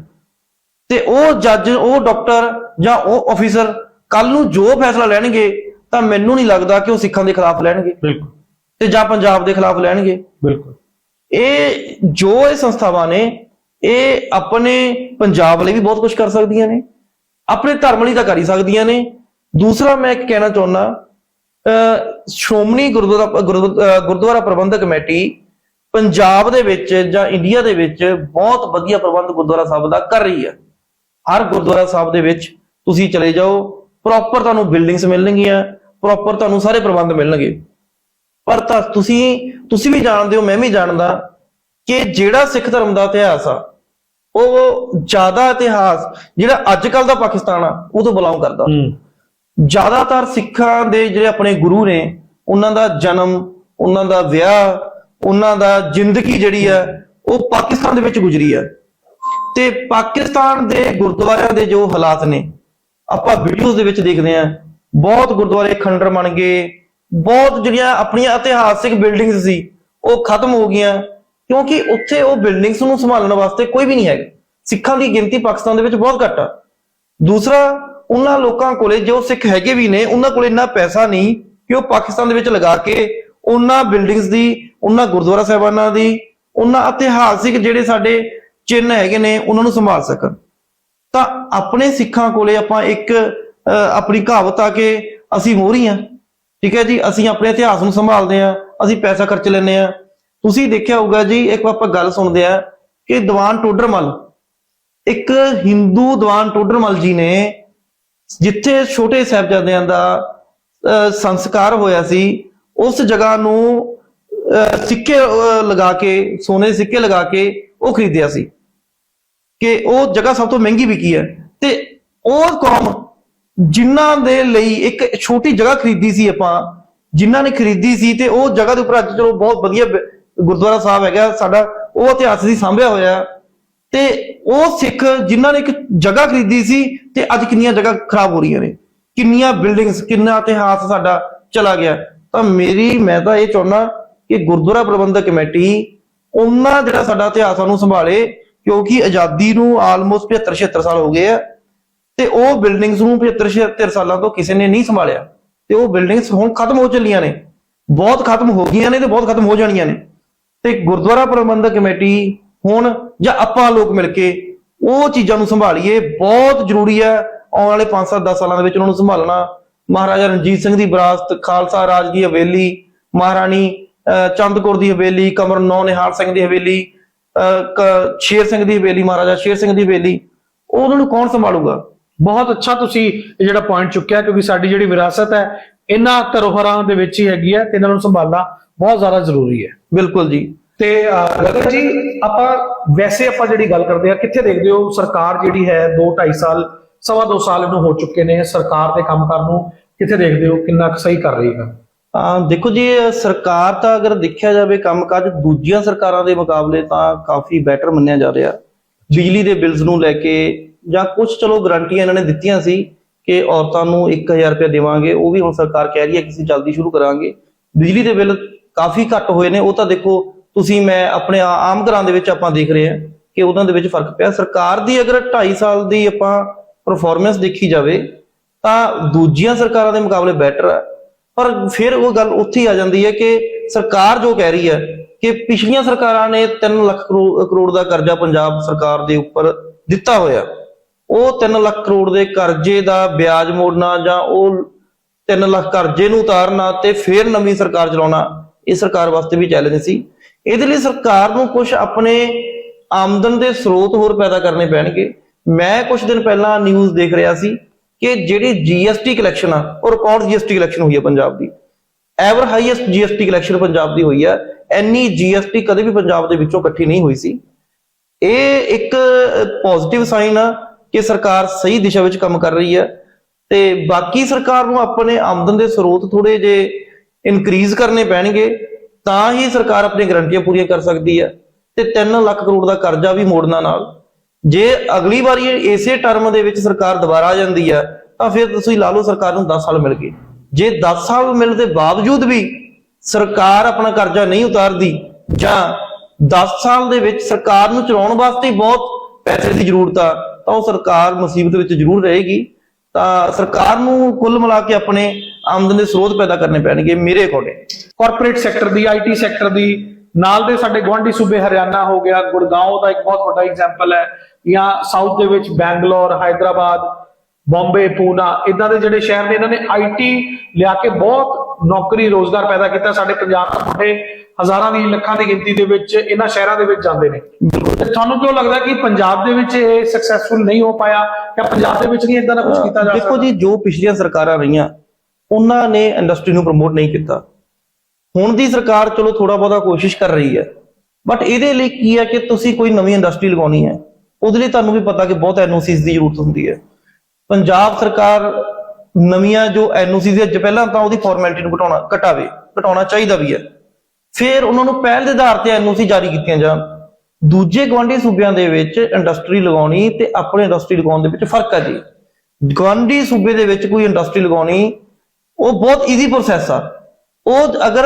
ਤੇ ਉਹ ਜੱਜ ਉਹ ਡਾਕਟਰ ਜਾਂ ਉਹ ਅਫੀਸਰ ਕੱਲ ਨੂੰ ਜੋ ਫੈਸਲਾ ਲੈਣਗੇ ਤਾਂ ਮੈਨੂੰ ਨਹੀਂ ਲੱਗਦਾ ਕਿ ਉਹ ਸਿੱਖਾਂ ਦੇ ਖਿਲਾਫ ਲੈਣਗੇ। ਬਿਲਕੁਲ। ਤੇ ਜਾਂ ਪੰਜਾਬ ਦੇ ਖਿਲਾਫ ਲੈਣਗੇ। ਬਿਲਕੁਲ। ਇਹ ਜੋ ਇਹ ਸੰਸਥਾਵਾਂ ਨੇ ਇਹ ਆਪਣੇ ਪੰਜਾਬ ਲਈ ਵੀ ਬਹੁਤ ਕੁਝ ਕਰ ਸਕਦੀਆਂ ਨੇ। ਆਪਣੇ ਧਰਮ ਲਈ ਤਾਂ ਕਰ ਹੀ ਸਕਦੀਆਂ ਨੇ। ਦੂਸਰਾ ਮੈਂ ਇੱਕ ਕਹਿਣਾ ਚਾਹੁੰਦਾ ਸ਼੍ਰੋਮਣੀ ਗੁਰਦੁਆਰਾ ਗੁਰਦੁਆਰਾ ਪ੍ਰਬੰਧਕ ਕਮੇਟੀ ਪੰਜਾਬ ਦੇ ਵਿੱਚ ਜਾਂ ਇੰਡੀਆ ਦੇ ਵਿੱਚ ਬਹੁਤ ਵਧੀਆ ਪ੍ਰਬੰਧ ਗੁਰਦੁਆਰਾ ਸਾਹਿਬ ਦਾ ਕਰ ਰਹੀ ਹੈ। ਹਰ ਗੁਰਦੁਆਰਾ ਸਾਹਿਬ ਦੇ ਵਿੱਚ ਤੁਸੀਂ ਚਲੇ ਜਾਓ ਪ੍ਰੋਪਰ ਤੁਹਾਨੂੰ ਬਿਲਡਿੰਗਸ ਮਿਲਣਗੀਆਂ ਪ੍ਰੋਪਰ ਤੁਹਾਨੂੰ ਸਾਰੇ ਪ੍ਰਬੰਧ ਮਿਲਣਗੇ। ਪਰ ਤਾਂ ਤੁਸੀਂ ਤੁਸੀਂ ਵੀ ਜਾਣਦੇ ਹੋ, ਮੈਂ ਵੀ ਜਾਣਦਾ ਕਿ ਜਿਹੜਾ ਸਿੱਖ ਧਰਮ ਦਾ ਇਤਿਹਾਸ ਆ, ਉਹ ਜ਼ਿਆਦਾ ਇਤਿਹਾਸ, ਜਿਹੜਾ ਅੱਜ ਕੱਲ ਦਾ ਪਾਕਿਸਤਾਨ ਆ, ਉਹ ਤੋਂ ਬਿਲੋਂਗ ਕਰਦਾ। ਜ਼ਿਆਦਾਤਰ ਸਿੱਖਾਂ ਦੇ ਜਿਹੜੇ ਆਪਣੇ ਗੁਰੂ ਨੇ, ਉਹਨਾਂ ਦਾ ਜਨਮ, ਉਹਨਾਂ ਦਾ ਵਿਆਹ, ਉਹਨਾਂ ਦਾ ਜ਼ਿੰਦਗੀ ਜਿਹੜੀ ਆ, ਉਹ ਪਾਕਿਸਤਾਨ ਦੇ ਵਿੱਚ ਗੁਜ਼ਰੀ ਆ। ਤੇ ਪਾਕਿਸਤਾਨ ਦੇ ਗੁਰਦੁਆਰਿਆਂ ਦੇ ਜੋ ਹਾਲਾਤ ਨੇ, ਆਪਾਂ ਵੀਡੀਓਜ਼ ਦੇ ਵਿੱਚ ਦੇਖਦੇ ਆ ਬਹੁਤ ਗੁਰਦੁਆਰੇ ਖੰਡਰ ਬਣ ਗਏ, ਬਹੁਤ ਜਿਹੜੀਆਂ ਆਪਣੀਆਂ ਇਤਿਹਾਸਿਕ ਬਿਲਡਿੰਗਸ ਸੀ, ਉਹ ਖਤਮ ਹੋ ਗਈਆਂ, ਕਿਉਂਕਿ ਉੱਥੇ ਉਹ ਬਿਲਡਿੰਗਸ ਨੂੰ ਸੰਭਾਲਣ ਵਾਸਤੇ ਕੋਈ ਵੀ ਨਹੀਂ ਹੈਗਾ। ਸਿੱਖਾਂ ਦੀ ਗਿਣਤੀ ਪਾਕਿਸਤਾਨ ਦੇ ਵਿੱਚ ਬਹੁਤ ਘੱਟ ਆ। ਦੂਸਰਾ ਉਹਨਾਂ ਲੋਕਾਂ ਕੋਲੇ ਜੋ ਸਿੱਖ ਹੈਗੇ ਵੀ ਨੇ, ਉਹਨਾਂ ਕੋਲੇ ਇੰਨਾ ਪੈਸਾ ਨਹੀਂ ਕਿ ਉਹ ਪਾਕਿਸਤਾਨ ਦੇ ਵਿੱਚ ਲਗਾ ਕੇ ਉਹਨਾਂ ਬਿਲਡਿੰਗਸ ਦੀ, ਉਹਨਾਂ ਗੁਰਦੁਆਰਾ ਸਾਹਿਬਾਨਾਂ ਦੀ, ਉਹਨਾਂ ਇਤਿਹਾਸਿਕ ਜਿਹੜੇ ਸਾਡੇ ਚਿੰਨ੍ਹ ਹੈਗੇ ਨੇ, ਉਹਨਾਂ ਨੂੰ ਸੰਭਾਲ ਸਕਣ। ਤਾਂ ਆਪਣੇ ਸਿੱਖਾਂ ਕੋਲੇ ਆਪਾਂ ਇੱਕ ਆਪਣੀ ਕਹਾਵਤ ਆ ਕਿ ਅਸੀਂ ਮੋਹਰੀ ਆ ਠੀਕ ਹੈ ਜੀ? ਅਸੀਂ ਆਪਣੇ ਇਤਿਹਾਸ ਨੂੰ ਸੰਭਾਲਦੇ ਆ ਅਸੀਂ ਪੈਸਾ ਖਰਚ ਲੈਂਦੇ ਆ ਤੁਸੀਂ ਦੇਖਿਆ ਹੋਊਗਾ ਜੀ, ਇੱਕ ਆਪਾਂ ਗੱਲ ਸੁਣਦੇ ਆ ਕਿ ਦੀਵਾਨ ਟੋਡਰਮਲ, ਇੱਕ ਹਿੰਦੂ ਦੀਵਾਨ ਟੋਡਰਮਲ ਜੀ ਨੇ ਜਿੱਥੇ ਛੋਟੇ ਸਾਹਿਬਜ਼ਾਦਿਆਂ ਦਾ ਸੰਸਕਾਰ ਹੋਇਆ ਸੀ, ਉਸ ਜਗ੍ਹਾ ਨੂੰ ਸਿੱਕੇ ਲਗਾ ਕੇ, ਸੋਨੇ ਸਿੱਕੇ ਲਗਾ ਕੇ ਉਹ ਖਰੀਦਿਆ ਸੀ। ਕਿ ਉਹ ਜਗ੍ਹਾ ਸਭ ਤੋਂ ਮਹਿੰਗੀ ਵਿਕੀ ਹੈ। ਤੇ ਉਹ ਕੌਮ ਜਿਨ੍ਹਾਂ ਦੇ ਲਈ ਇੱਕ ਛੋਟੀ ਜਗ੍ਹਾ ਖਰੀਦੀ ਸੀ ਆਪਾਂ, ਜਿਨ੍ਹਾਂ ਨੇ ਖਰੀਦੀ ਸੀ ਤੇ ਉਹ ਜਗ੍ਹਾ ਦੇ ਉੱਪਰ ਅੱਜ ਚਲੋ ਬਹੁਤ ਵਧੀਆ ਗੁਰਦੁਆਰਾ ਸਾਹਿਬ ਹੈਗਾ, ਸਾਡਾ ਉਹ ਇਤਿਹਾਸ ਦੀ ਸਾਂਭਿਆ ਹੋਇਆ। ਤੇ ਉਹ ਸਿੱਖ ਜਿਨ੍ਹਾਂ ਨੇ ਇੱਕ ਜਗ੍ਹਾ ਖਰੀਦੀ ਸੀ ਤੇ ਅੱਜ ਕਿੰਨੀਆਂ ਜਗ੍ਹਾ ਖਰਾਬ ਹੋ ਰਹੀਆਂ ਨੇ। ਕਿੰਨੀਆਂ ਬਿਲਡਿੰਗਸ ਕਿੰਨਾ ਇਤਿਹਾਸ ਸਾਡਾ ਚਲਾ ਗਿਆ। ਤਾਂ ਮੇਰੀ, ਮੈਂ ਤਾਂ ਇਹ ਚਾਹੁੰਦਾ ਕਿ ਗੁਰਦੁਆਰਾ ਪ੍ਰਬੰਧਕ ਕਮੇਟੀ ਉਹਨਾਂ ਜਿਹੜਾ ਸਾਡਾ ਇਤਿਹਾਸ ਨੂੰ ਸੰਭਾਲੇ, ਕਿਉਂਕਿ ਆਜ਼ਾਦੀ ਨੂੰ ਆਲਮੋਸਟ 75 76 ਸਾਲ ਹੋ ਗਏ ਆ ਤੇ ਉਹ ਬਿਲਡਿੰਗਸ ਨੂੰ 75 76 ਸਾਲਾਂ ਤੋਂ ਕਿਸੇ ਨੇ ਨਹੀਂ ਸੰਭਾਲਿਆ। ਤੇ ਉਹ ਬਿਲਡਿੰਗਸ ਹੁਣ ਖਤਮ ਹੋ ਚੱਲੀਆਂ ਨੇ। ਬਹੁਤ ਖਤਮ ਹੋ ਗਈਆਂ ਨੇ ਤੇ ਬਹੁਤ ਖਤਮ ਹੋ ਜਾਣੀਆਂ ਨੇ। ਤੇ ਗੁਰਦੁਆਰਾ ਪ੍ਰਬੰਧਕ ਕਮੇਟੀ ਹੋਣ ਜਾਂ ਆਪਾਂ ਲੋਕ ਮਿਲ ਕੇ ਉਹ ਚੀਜ਼ਾਂ ਨੂੰ ਸੰਭਾਲੀਏ ਬਹੁਤ ਜ਼ਰੂਰੀ ਹੈ ਆਉਣ ਵਾਲੇ 5-7 10 ਸਾਲਾਂ ਦੇ ਵਿੱਚ ਉਹਨਾਂ ਨੂੰ ਸੰਭਾਲਣਾ। ਮਹਾਰਾਜਾ ਰਣਜੀਤ ਸਿੰਘ ਦੀ ਵਿਰਾਸਤ ਖਾਲਸਾ ਰਾਜ ਦੀ ਹਵੇਲੀ ਮਹਾਰਾਣੀ ਅਹ, ਚੰਦ ਕੌਰ ਦੀ ਹਵੇਲੀ ਕਮਰ ਨੌ ਨਿਹਾਲ ਸਿੰਘ ਦੀ ਹਵੇਲੀ ਅਹ, ਸ਼ੇਰ ਸਿੰਘ ਦੀ ਹਵੇਲੀ ਮਹਾਰਾਜਾ ਸ਼ੇਰ ਸਿੰਘ ਦੀ ਹਵੇਲੀ ਉਹਨਾਂ ਨੂੰ ਕੌਣ ਸੰਭਾਲੂਗਾ? ਬਹੁਤ ਅੱਛਾ ਤੁਸੀਂ ਜਿਹੜਾ ਪੁਆਇੰਟ ਚੁੱਕਿਆ ਕਿਉਂਕਿ ਸਾਡੀ ਜਿਹੜੀ ਵਿਰਾਸਤ ਹੈ ਇਹਨਾਂ ਧਰੋਹਰਾਂ ਦੇ ਵਿੱਚ ਹੀ ਹੈਗੀ ਹੈ ਤੇ ਇਹਨਾਂ ਨੂੰ ਸੰਭਾਲਣਾ ਬਹੁਤ ਜ਼ਿਆਦਾ ਜ਼ਰੂਰੀ ਹੈ। ਬਿਲਕੁਲ ਜੀ। ਤੇ ਗਗਨ ਜੀ ਆਪਾਂ ਵੈਸੇ ਆਪਾਂ ਜਿਹੜੀ ਗੱਲ ਕਰਦੇ ਆ ਕਿੱਥੇ ਦੇਖਦੇ ਹੋ ਸਰਕਾਰ ਜਿਹੜੀ ਹੈ 2 2.5 ਸਾਲ ਸਵਾ 2 ਸਾਲ ਇਹਨੂੰ ਹੋ ਚੁੱਕੇ ਨੇ ਸਰਕਾਰ ਦੇ ਕੰਮਕਾਰ ਨੂੰ? ਕਿੱਥੇ ਦੇਖਦੇ ਹੋ ਕਿੰਨਾ ਕੁ ਸਹੀ ਕਰ ਰਹੀ ਹੈ? ਆ ਦੇਖੋ ਜੀ ਸਰਕਾਰ ਤਾਂ ਅਗਰ ਦੇਖਿਆ ਜਾਵੇ ਕੰਮਕਾਜ ਦੂਜੀਆਂ ਸਰਕਾਰਾਂ ਦੇ ਮੁਕਾਬਲੇ ਤਾਂ ਕਾਫੀ ਬੈਟਰ ਮੰਨਿਆ ਜਾ ਰਿਹਾ। ਬਿਜਲੀ ਦੇ ਬਿੱਲਸ ਨੂੰ ਲੈ ਕੇ ਜਾਂ ਕੁਝ ਚਲੋ ਗਰੰਟੀਆਂ ਇਹਨਾਂ ਨੇ ਦਿੱਤੀਆਂ ਸੀ ਕਿ ਔਰਤਾਂ ਨੂੰ 1000 ਰੁਪਏ ਦੇਵਾਂਗੇ ਉਹ ਵੀ ਹੁਣ ਸਰਕਾਰ ਕਹਿ ਰਹੀ ਹੈ ਕਿ ਅਸੀਂ ਜਲਦੀ ਸ਼ੁਰੂ ਕਰਾਂਗੇ। ਬਿਜਲੀ ਦੇ ਬਿੱਲ ਕਾਫੀ ਘੱਟ ਹੋਏ ਨੇ ਉਹ ਤਾਂ ਦੇਖੋ ਤੁਸੀਂ ਮੈਂ ਆਪਣੇ ਆਮ ਘਰਾਂ ਦੇ ਵਿੱਚ ਆਪਾਂ ਦੇਖ ਰਹੇ ਹਾਂ ਕਿ ਉਹਨਾਂ ਦੇ ਵਿੱਚ ਫ਼ਰਕ ਪਿਆ। ਸਰਕਾਰ ਦੀ ਅਗਰ 2.5 ਸਾਲ ਦੀ ਆਪਾਂ ਪਰਫਾਰਮੈਂਸ ਦੇਖੀ ਜਾਵੇ, ਤਾਂ ਦੂਜੀਆਂ ਸਰਕਾਰਾਂ ਦੇ ਮੁਕਾਬਲੇ ਬੈਟਰ ਹੈ ਪਰ ਫਿਰ ਉਹ ਗੱਲ ਉੱਥੇ ਹੀ ਆ ਜਾਂਦੀ ਹੈ ਕਿ ਸਰਕਾਰ ਜੋ ਕਹਿ ਰਹੀ ਹੈ ਕਿ ਪਿਛਲੀਆਂ ਸਰਕਾਰਾਂ ਨੇ 3 ਲੱਖ ਕਰੋ- ਕਰੋੜ ਦਾ ਕਰਜ਼ਾ ਪੰਜਾਬ ਸਰਕਾਰ ਦੇ ਉੱਪਰ ਦਿੱਤਾ ਹੋਇਆ। ਉਹ 3 ਲੱਖ ਕਰੋੜ ਦੇ ਕਰਜ਼ੇ ਦਾ ਵਿਆਜ ਮੋੜਨਾ ਜਾਂ ਉਹ 3 ਲੱਖ ਕਰਜ਼ੇ ਨੂੰ ਉਤਾਰਨਾ ਤੇ ਫਿਰ ਨਵੀਂ ਸਰਕਾਰ ਚਲਾਉਣਾ, ਇਹ ਸਰਕਾਰ ਵਾਸਤੇ ਵੀ ਚੈਲੰਜ ਸੀ। ਇਹਦੇ ਲਈ ਸਰਕਾਰ ਨੂੰ ਕੁਝ ਆਪਣੇ ਆਮਦਨ ਦੇ ਸਰੋਤ ਹੋਰ ਪੈਦਾ ਕਰਨੇ ਪੈਣਗੇ। ਮੈਂ ਕੁਝ ਦਿਨ ਪਹਿਲਾਂ ਨਿਊਜ਼ ਦੇਖ ਰਿਹਾ ਸੀ ਕਿ ਜਿਹੜੀ ਜੀਐਸਟੀ ਕਲੈਕਸ਼ਨ ਆ, ਉਹ ਰਿਕਾਰਡ ਜੀਐਸਟੀ ਕਲੈਕਸ਼ਨ ਹੋਈ ਹੈ ਪੰਜਾਬ ਦੀ। Ever highest GST collection Punjab ਦੀ ਹੋਈ ਹੈ ਐਨੀ ਜੀਐਸਟੀ ਕਦੇ ਵੀ ਪੰਜਾਬ ਦੇ ਵਿੱਚੋਂ ਇਕੱਠੀ ਨਹੀਂ ਹੋਈ ਸੀ। ਇਹ ਇੱਕ ਪੋਜ਼ਿਟਿਵ ਸਾਈਨ ਆ ਕਿ ਸਰਕਾਰ ਸਹੀ ਦਿਸ਼ਾ ਵਿੱਚ ਕੰਮ ਕਰ ਰਹੀ ਹੈ ਤੇ ਬਾਕੀ ਸਰਕਾਰ ਨੂੰ ਆਪਣੇ ਆਮਦਨ ਦੇ ਸਰੋਤ ਥੋੜੇ ਜੇ ਇਨਕਰੀਜ਼ ਕਰਨੇ ਪੈਣਗੇ। ਤਾਂ ਹੀ ਸਰਕਾਰ ਆਪਣੀਆਂ ਗਰੰਟੀਆਂ ਪੂਰੀਆਂ ਕਰ ਸਕਦੀ ਹੈ ਤੇ 3 ਲੱਖ ਕਰੋੜ ਦਾ ਕਰਜ਼ਾ ਵੀ ਮੋੜਨਾ ਨਾਲ। ਜੇ ਅਗਲੀ ਵਾਰੀ ਇਸੇ ਟਰਮ ਦੇ ਵਿੱਚ ਸਰਕਾਰ ਦੁਬਾਰਾ ਆ ਜਾਂਦੀ ਹੈ, ਤਾਂ ਫਿਰ ਤੁਸੀਂ ਲਾ ਲਓ ਸਰਕਾਰ ਨੂੰ 10 ਸਾਲ ਮਿਲ ਗਏ। ਜੇ 10 ਸਾਲ ਮਿਲਣ ਦੇ ਬਾਵਜੂਦ ਵੀ ਸਰਕਾਰ ਆਪਣਾ ਕਰਜ਼ਾ ਨਹੀਂ ਉਤਾਰਦੀ, ਜਾਂ 10 ਸਾਲ ਦੇ ਵਿੱਚ ਸਰਕਾਰ ਨੂੰ ਚਲਾਉਣ ਵਾਸਤੇ ਬਹੁਤ ਪੈਸੇ ਦੀ ਜ਼ਰੂਰਤ ਆ, ਤਾਂ ਉਹ ਸਰਕਾਰ ਮੁਸੀਬਤ ਵਿੱਚ ਜ਼ਰੂਰ ਰਹੇਗੀ। ਤਾਂ ਸਰਕਾਰ ਨੂੰ ਕੁੱਲ ਮਿਲਾ ਕੇ ਆਪਣੇ ਆਮਦਨ ਦੇ ਸਰੋਤ ਪੈਦਾ ਕਰਨੇ ਪੈਣਗੇ ਮੇਰੇ ਅਕੋਰਡਿੰਗ। ਕਾਰਪੋਰੇਟ ਸੈਕਟਰ ਦੀ ਆਈਟੀ ਸੈਕਟਰ ਦੀ ਨਾਲ ਦੇ ਸਾਡੇ ਗੁਆਂਢੀ ਸੂਬੇ ਹਰਿਆਣਾ ਹੋ ਗਿਆ ਗੁੜਗਾਉਂ ਦਾ ਇੱਕ ਬਹੁਤ ਵੱਡਾ ਐਗਜ਼ਾਮਪਲ ਹੈ ਜਾਂ ਸਾਊਥ ਦੇ ਵਿੱਚ ਬੈਂਗਲੌਰ ਹਾਈਦਰਾਬਾਦ ਬੰਬੇ ਪੂਨਾ ਇਦਾਂ ਦੇ ਜਿਹੜੇ ਸ਼ਹਿਰ ਨੇ ਇਹਨਾਂ ਨੇ ਆਈਟੀ ਲਿਆ ਕੇ ਬਹੁਤ ਨੌਕਰੀ ਰੋਜ਼ਗਾਰ ਪੈਦਾ ਕੀਤਾ। ਸਾਡੇ ਪੰਜਾਬ ਤੋਂ ਮੁੰਡੇ ਹਜ਼ਾਰਾਂ ਦੀ ਲੱਖਾਂ ਦੀ ਗਿਣਤੀ ਦੇ ਵਿੱਚ ਇਹਨਾਂ ਸ਼ਹਿਰਾਂ ਦੇ ਵਿੱਚ ਜਾਂਦੇ ਨੇ। ਤੇ ਤੁਹਾਨੂੰ ਕਿਉਂ ਲੱਗਦਾ ਕਿ ਪੰਜਾਬ ਦੇ ਵਿੱਚ ਇਹ ਸਕਸੈਸਫੁਲ ਨਹੀਂ ਹੋ ਪਾਇਆ ਜਾਂ ਪੰਜਾਬ ਦੇ ਵਿੱਚ ਨਹੀਂ ਇਦਾਂ ਦਾ ਕੁਝ ਕੀਤਾ ਜਾ ਦੇਖੋ ਸਕਦਾ? ਜੀ ਜੋ ਪਿਛਲੀਆਂ ਸਰਕਾਰਾਂ ਰਹੀਆਂ ਉਹਨਾਂ ਨੇ ਇੰਡਸਟਰੀ ਨੂੰ ਪ੍ਰਮੋਟ ਨਹੀਂ ਕੀਤਾ। ਹੁਣ ਦੀ ਸਰਕਾਰ ਚਲੋ ਥੋੜਾ ਬਹੁਤਾ ਕੋਸ਼ਿਸ਼ ਕਰ ਰਹੀ ਹੈ ਬਟ ਇਹਦੇ ਲਈ ਕੀ ਹੈ ਕਿ ਤੁਸੀਂ ਕੋਈ ਨਵੀਂ ਇੰਡਸਟਰੀ ਲਗਾਉਣੀ ਹੈ, ਉਹਦੇ ਲਈ ਤੁਹਾਨੂੰ ਵੀ ਪਤਾ ਕਿ ਬਹੁਤ ਐਨਓਸੀਸ ਦੀ ਜ਼ਰੂਰਤ ਹੁੰਦੀ ਹੈ। ਪੰਜਾਬ ਸਰਕਾਰ ਨਵੀਆਂ ਜੋ ਐਨਓਸੀ ਦੇ ਅੱਜ ਪਹਿਲਾਂ ਤਾਂ ਉਹਦੀ ਫਾਰਮੈਲਿਟੀ ਨੂੰ ਘਟਾਉਣਾ, ਘਟਾਵੇ, ਘਟਾਉਣਾ ਚਾਹੀਦਾ ਵੀ ਹੈ। ਫਿਰ ਉਹਨਾਂ ਨੂੰ ਪਹਿਲ ਦੇ ਆਧਾਰ ਤੇ ਐਨਓਸੀ ਜਾਰੀ ਕੀਤੀਆਂ ਜਾਣ। ਦੂਜੇ ਗਵਾਂਢੀ ਸੂਬਿਆਂ ਦੇ ਵਿੱਚ ਇੰਡਸਟਰੀ ਲਗਾਉਣੀ ਤੇ ਆਪਣੇ ਇੰਡਸਟਰੀ ਲਗਾਉਣ ਦੇ ਵਿੱਚ ਫ਼ਰਕ ਹੈ ਜੀ। ਗਵਾਂਢੀ ਸੂਬੇ ਦੇ ਵਿੱਚ ਕੋਈ ਇੰਡਸਟਰੀ ਲਗਾਉਣੀ ਉਹ ਬਹੁਤ ਈਜ਼ੀ ਪ੍ਰੋਸੈਸ ਆ। ਉਹ ਅਗਰ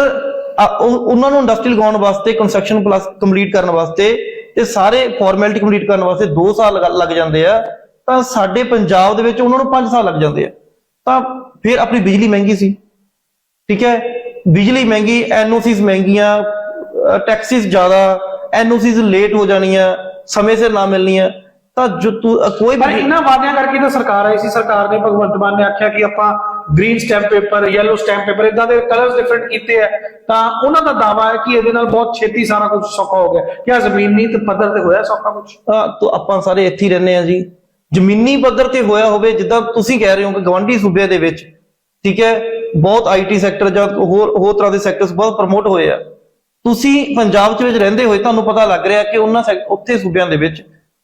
ਉਹਨਾਂ ਨੂੰ ਇੰਡਸਟਰੀ ਲਗਾਉਣ ਵਾਸਤੇ ਕੰਸਟਰਕਸ਼ਨ ਪਲੱਸ ਕੰਪਲੀਟ ਕਰਨ ਵਾਸਤੇ ਤੇ ਸਾਰੇ ਫਾਰਮੈਲਿਟੀ ਕੰਪਲੀਟ ਕਰਨ ਵਾਸਤੇ 2 ਸਾਲ ਲਗ- ਜਾਂਦੇ ਆ ਤਾਂ ਸਾਡੇ ਪੰਜਾਬ ਦੇ ਵਿੱਚ ਉਹਨਾਂ ਨੂੰ 5 ਸਾਲ ਲੱਗ ਜਾਂਦੇ ਆ। ਤਾਂ ਫਿਰ ਆਪਣੀ ਬਿਜਲੀ ਮਹਿੰਗੀ ਸੀ। ਠੀਕ ਹੈ? ਬਿਜਲੀ ਮਹਿੰਗੀ ਐਨਓਸੀਸ ਮਹਿੰਗੀਆਂ ਟੈਕਸਿਸ ਜ਼ਿਆਦਾ ਐਨਓਸੀਸ ਲੇਟ ਹੋ ਜਾਣੀਆਂ ਸਮੇਂ ਸਿਰ ਨਾ ਮਿਲਣੀਆਂ ਤਾਂ ਜੋ ਕੋਈ ਪਰ ਵੀ ਇਹਨਾਂ ਵਾਅਦਿਆਂ ਕਰਕੇ ਤਾਂ ਸਰਕਾਰ ਆਈ ਸੀ। ਸਰਕਾਰ ਨੇ ਭਗਵੰਤ ਮਾਨ ਨੇ ਆਖਿਆ ਕਿ ਆਪਾਂ green stamp paper yellow stamp paper ਇਦਾਂ ਦੇ ਕਲਰਸ ਡਿਫਰੈਂਟ ਕੀਤੇ ਆ, ਤਾਂ ਉਹਨਾਂ ਦਾ ਦਾਵਾ ਹੈ ਕਿ ਇਹਦੇ ਨਾਲ ਬਹੁਤ ਛੇਤੀ ਸਾਰਾ ਕੁਝ ਸੌਖਾ ਹੋ ਗਿਆ। ਕਿਆ ਜ਼ਮੀਨੀ ਤੇ ਪੱਧਰ ਤੇ ਹੋਇਆ ਸੌਖਾ ਕੁਝ ਤਾਂ ਆਪਾਂ ਸਾਰੇ ਇੱਥੇ ਹੀ ਰਹਿੰਦੇ ਆ ਜੀ। ਜ਼ਮੀਨੀ ਪੱਧਰ ਤੇ ਹੋਇਆ ਹੋਵੇ, ਜਿੱਦਾਂ ਤੁਸੀਂ ਕਹਿ ਰਹੇ ਹੋ ਕਿ ਗਵਾਂਢੀ ਸੂਬੇ ਦੇ ਵਿੱਚ, ਠੀਕ ਹੈ, ਬਹੁਤ ਆਈਟੀ ਸੈਕਟਰ ਜਾਂ ਹੋਰ ਹੋਰ ਤਰ੍ਹਾਂ ਦੇ ਸੈਕਟਰਸ ਬਹੁਤ ਪ੍ਰਮੋਟ ਹੋਏ ਆ। ਤੁਸੀਂ ਪੰਜਾਬ ਦੇ ਵਿੱਚ ਰਹਿੰਦੇ ਹੋਏ ਤੁਹਾਨੂੰ ਪਤਾ ਲੱਗ ਰਿਹਾ ਕਿ ਉਹਨਾਂ ਸੈਕ- ਉੱਥੇ ਸੂਬਿਆਂ ਦੇ ਵਿੱਚ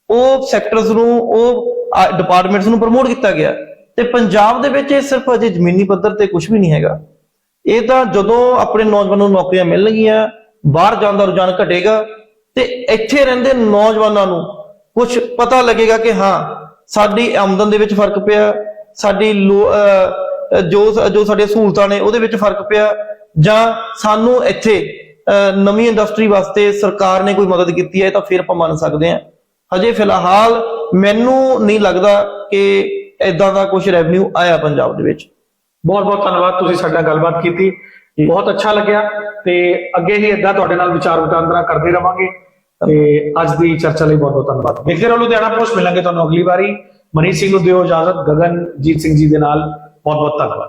ਉਹ ਸੈਕਟਰਸ ਨੂੰ, ਉਹ ਡਿਪਾਰਟਮੈਂਟਸ ਨੂੰ ਪ੍ਰਮੋਟ ਕੀਤਾ ਗਿਆ। ਤੇ ਪੰਜਾਬ ਦੇ ਵਿੱਚ ਇਹ ਸਿਰਫ ਅਜੇ ਜ਼ਮੀਨੀ ਪੱਧਰ ਤੇ ਕੁਝ ਵੀ ਨਹੀਂ ਹੈਗਾ। ਇਹ ਤਾਂ ਜਦੋਂ ਆਪਣੇ ਨੌਜਵਾਨਾਂ ਨੂੰ ਨੌਕਰੀਆਂ ਮਿਲਣਗੀਆਂ ਬਾਹਰ ਜਾਣ ਦਾ ਰੁਝਾਨ ਘਟੇਗਾ ਤੇ ਇੱਥੇ ਰਹਿੰਦੇ ਨੌਜਵਾਨਾਂ ਨੂੰ ਕੁਝ ਪਤਾ ਲੱਗੇਗਾ ਕਿ ਹਾਂ, ਸਾਡੀ ਆਮਦਨ ਦੇ ਵਿੱਚ ਫ਼ਰਕ ਪਿਆ, ਸਾਡੀ ਲੋ- ਜੋ ਜੋ ਸਾਡੀਆਂ ਸਹੂਲਤਾਂ ਨੇ ਉਹਦੇ ਵਿੱਚ ਫ਼ਰਕ ਪਿਆ ਜਾਂ ਸਾਨੂੰ ਇੱਥੇ ਨਵੀਂ ਇੰਡਸਟਰੀ ਵਾਸਤੇ ਸਰਕਾਰ ਨੇ ਕੋਈ ਮਦਦ ਕੀਤੀ ਹੈ ਤਾਂ ਫਿਰ ਆਪਾਂ ਮੰਨ ਸਕਦੇ ਹਾਂ। ਹਜੇ ਫਿਲਹਾਲ ਮੈਨੂੰ ਨਹੀਂ ਲੱਗਦਾ ਕਿ ਇਦਾਂ ਦਾ ਕੁਝ ਰੈਵਨਿਊ ਆਇਆ ਪੰਜਾਬ ਦੇ ਵਿੱਚ। ਬਹੁਤ ਬਹੁਤ ਧੰਨਵਾਦ ਤੁਸੀਂ ਸਾਡੇ ਗੱਲਬਾਤ ਕੀਤੀ। ਬਹੁਤ ਅੱਛਾ ਲੱਗਿਆ ਤੇ ਅੱਗੇ ਹੀ ਇਦਾਂ ਤੁਹਾਡੇ ਨਾਲ ਵਿਚਾਰ ਵਟਾਂਦਰਾ ਕਰਦੇ ਰਵਾਂਗੇ। ਤੇ ਅੱਜ ਦੀ ਚਰਚਾ ਲਈ ਬਹੁਤ ਬਹੁਤ ਧੰਨਵਾਦ। ਦੇਖਦੇ ਰਹੋ ਲੁਧਿਆਣਾ ਪੋਸਟ ਮਿਲਾਂਗੇ ਤੁਹਾਨੂੰ ਅਗਲੀ ਵਾਰੀ। ਮਨੀਸ਼ ਸਿੰਘ ਨੂੰ ਦਿਓ ਇਜਾਜ਼ਤ ਗਗਨਜੀਤ ਸਿੰਘ ਜੀ ਦੇ ਨਾਲ। ਬਹੁਤ ਬਹੁਤ ਧੰਨਵਾਦ।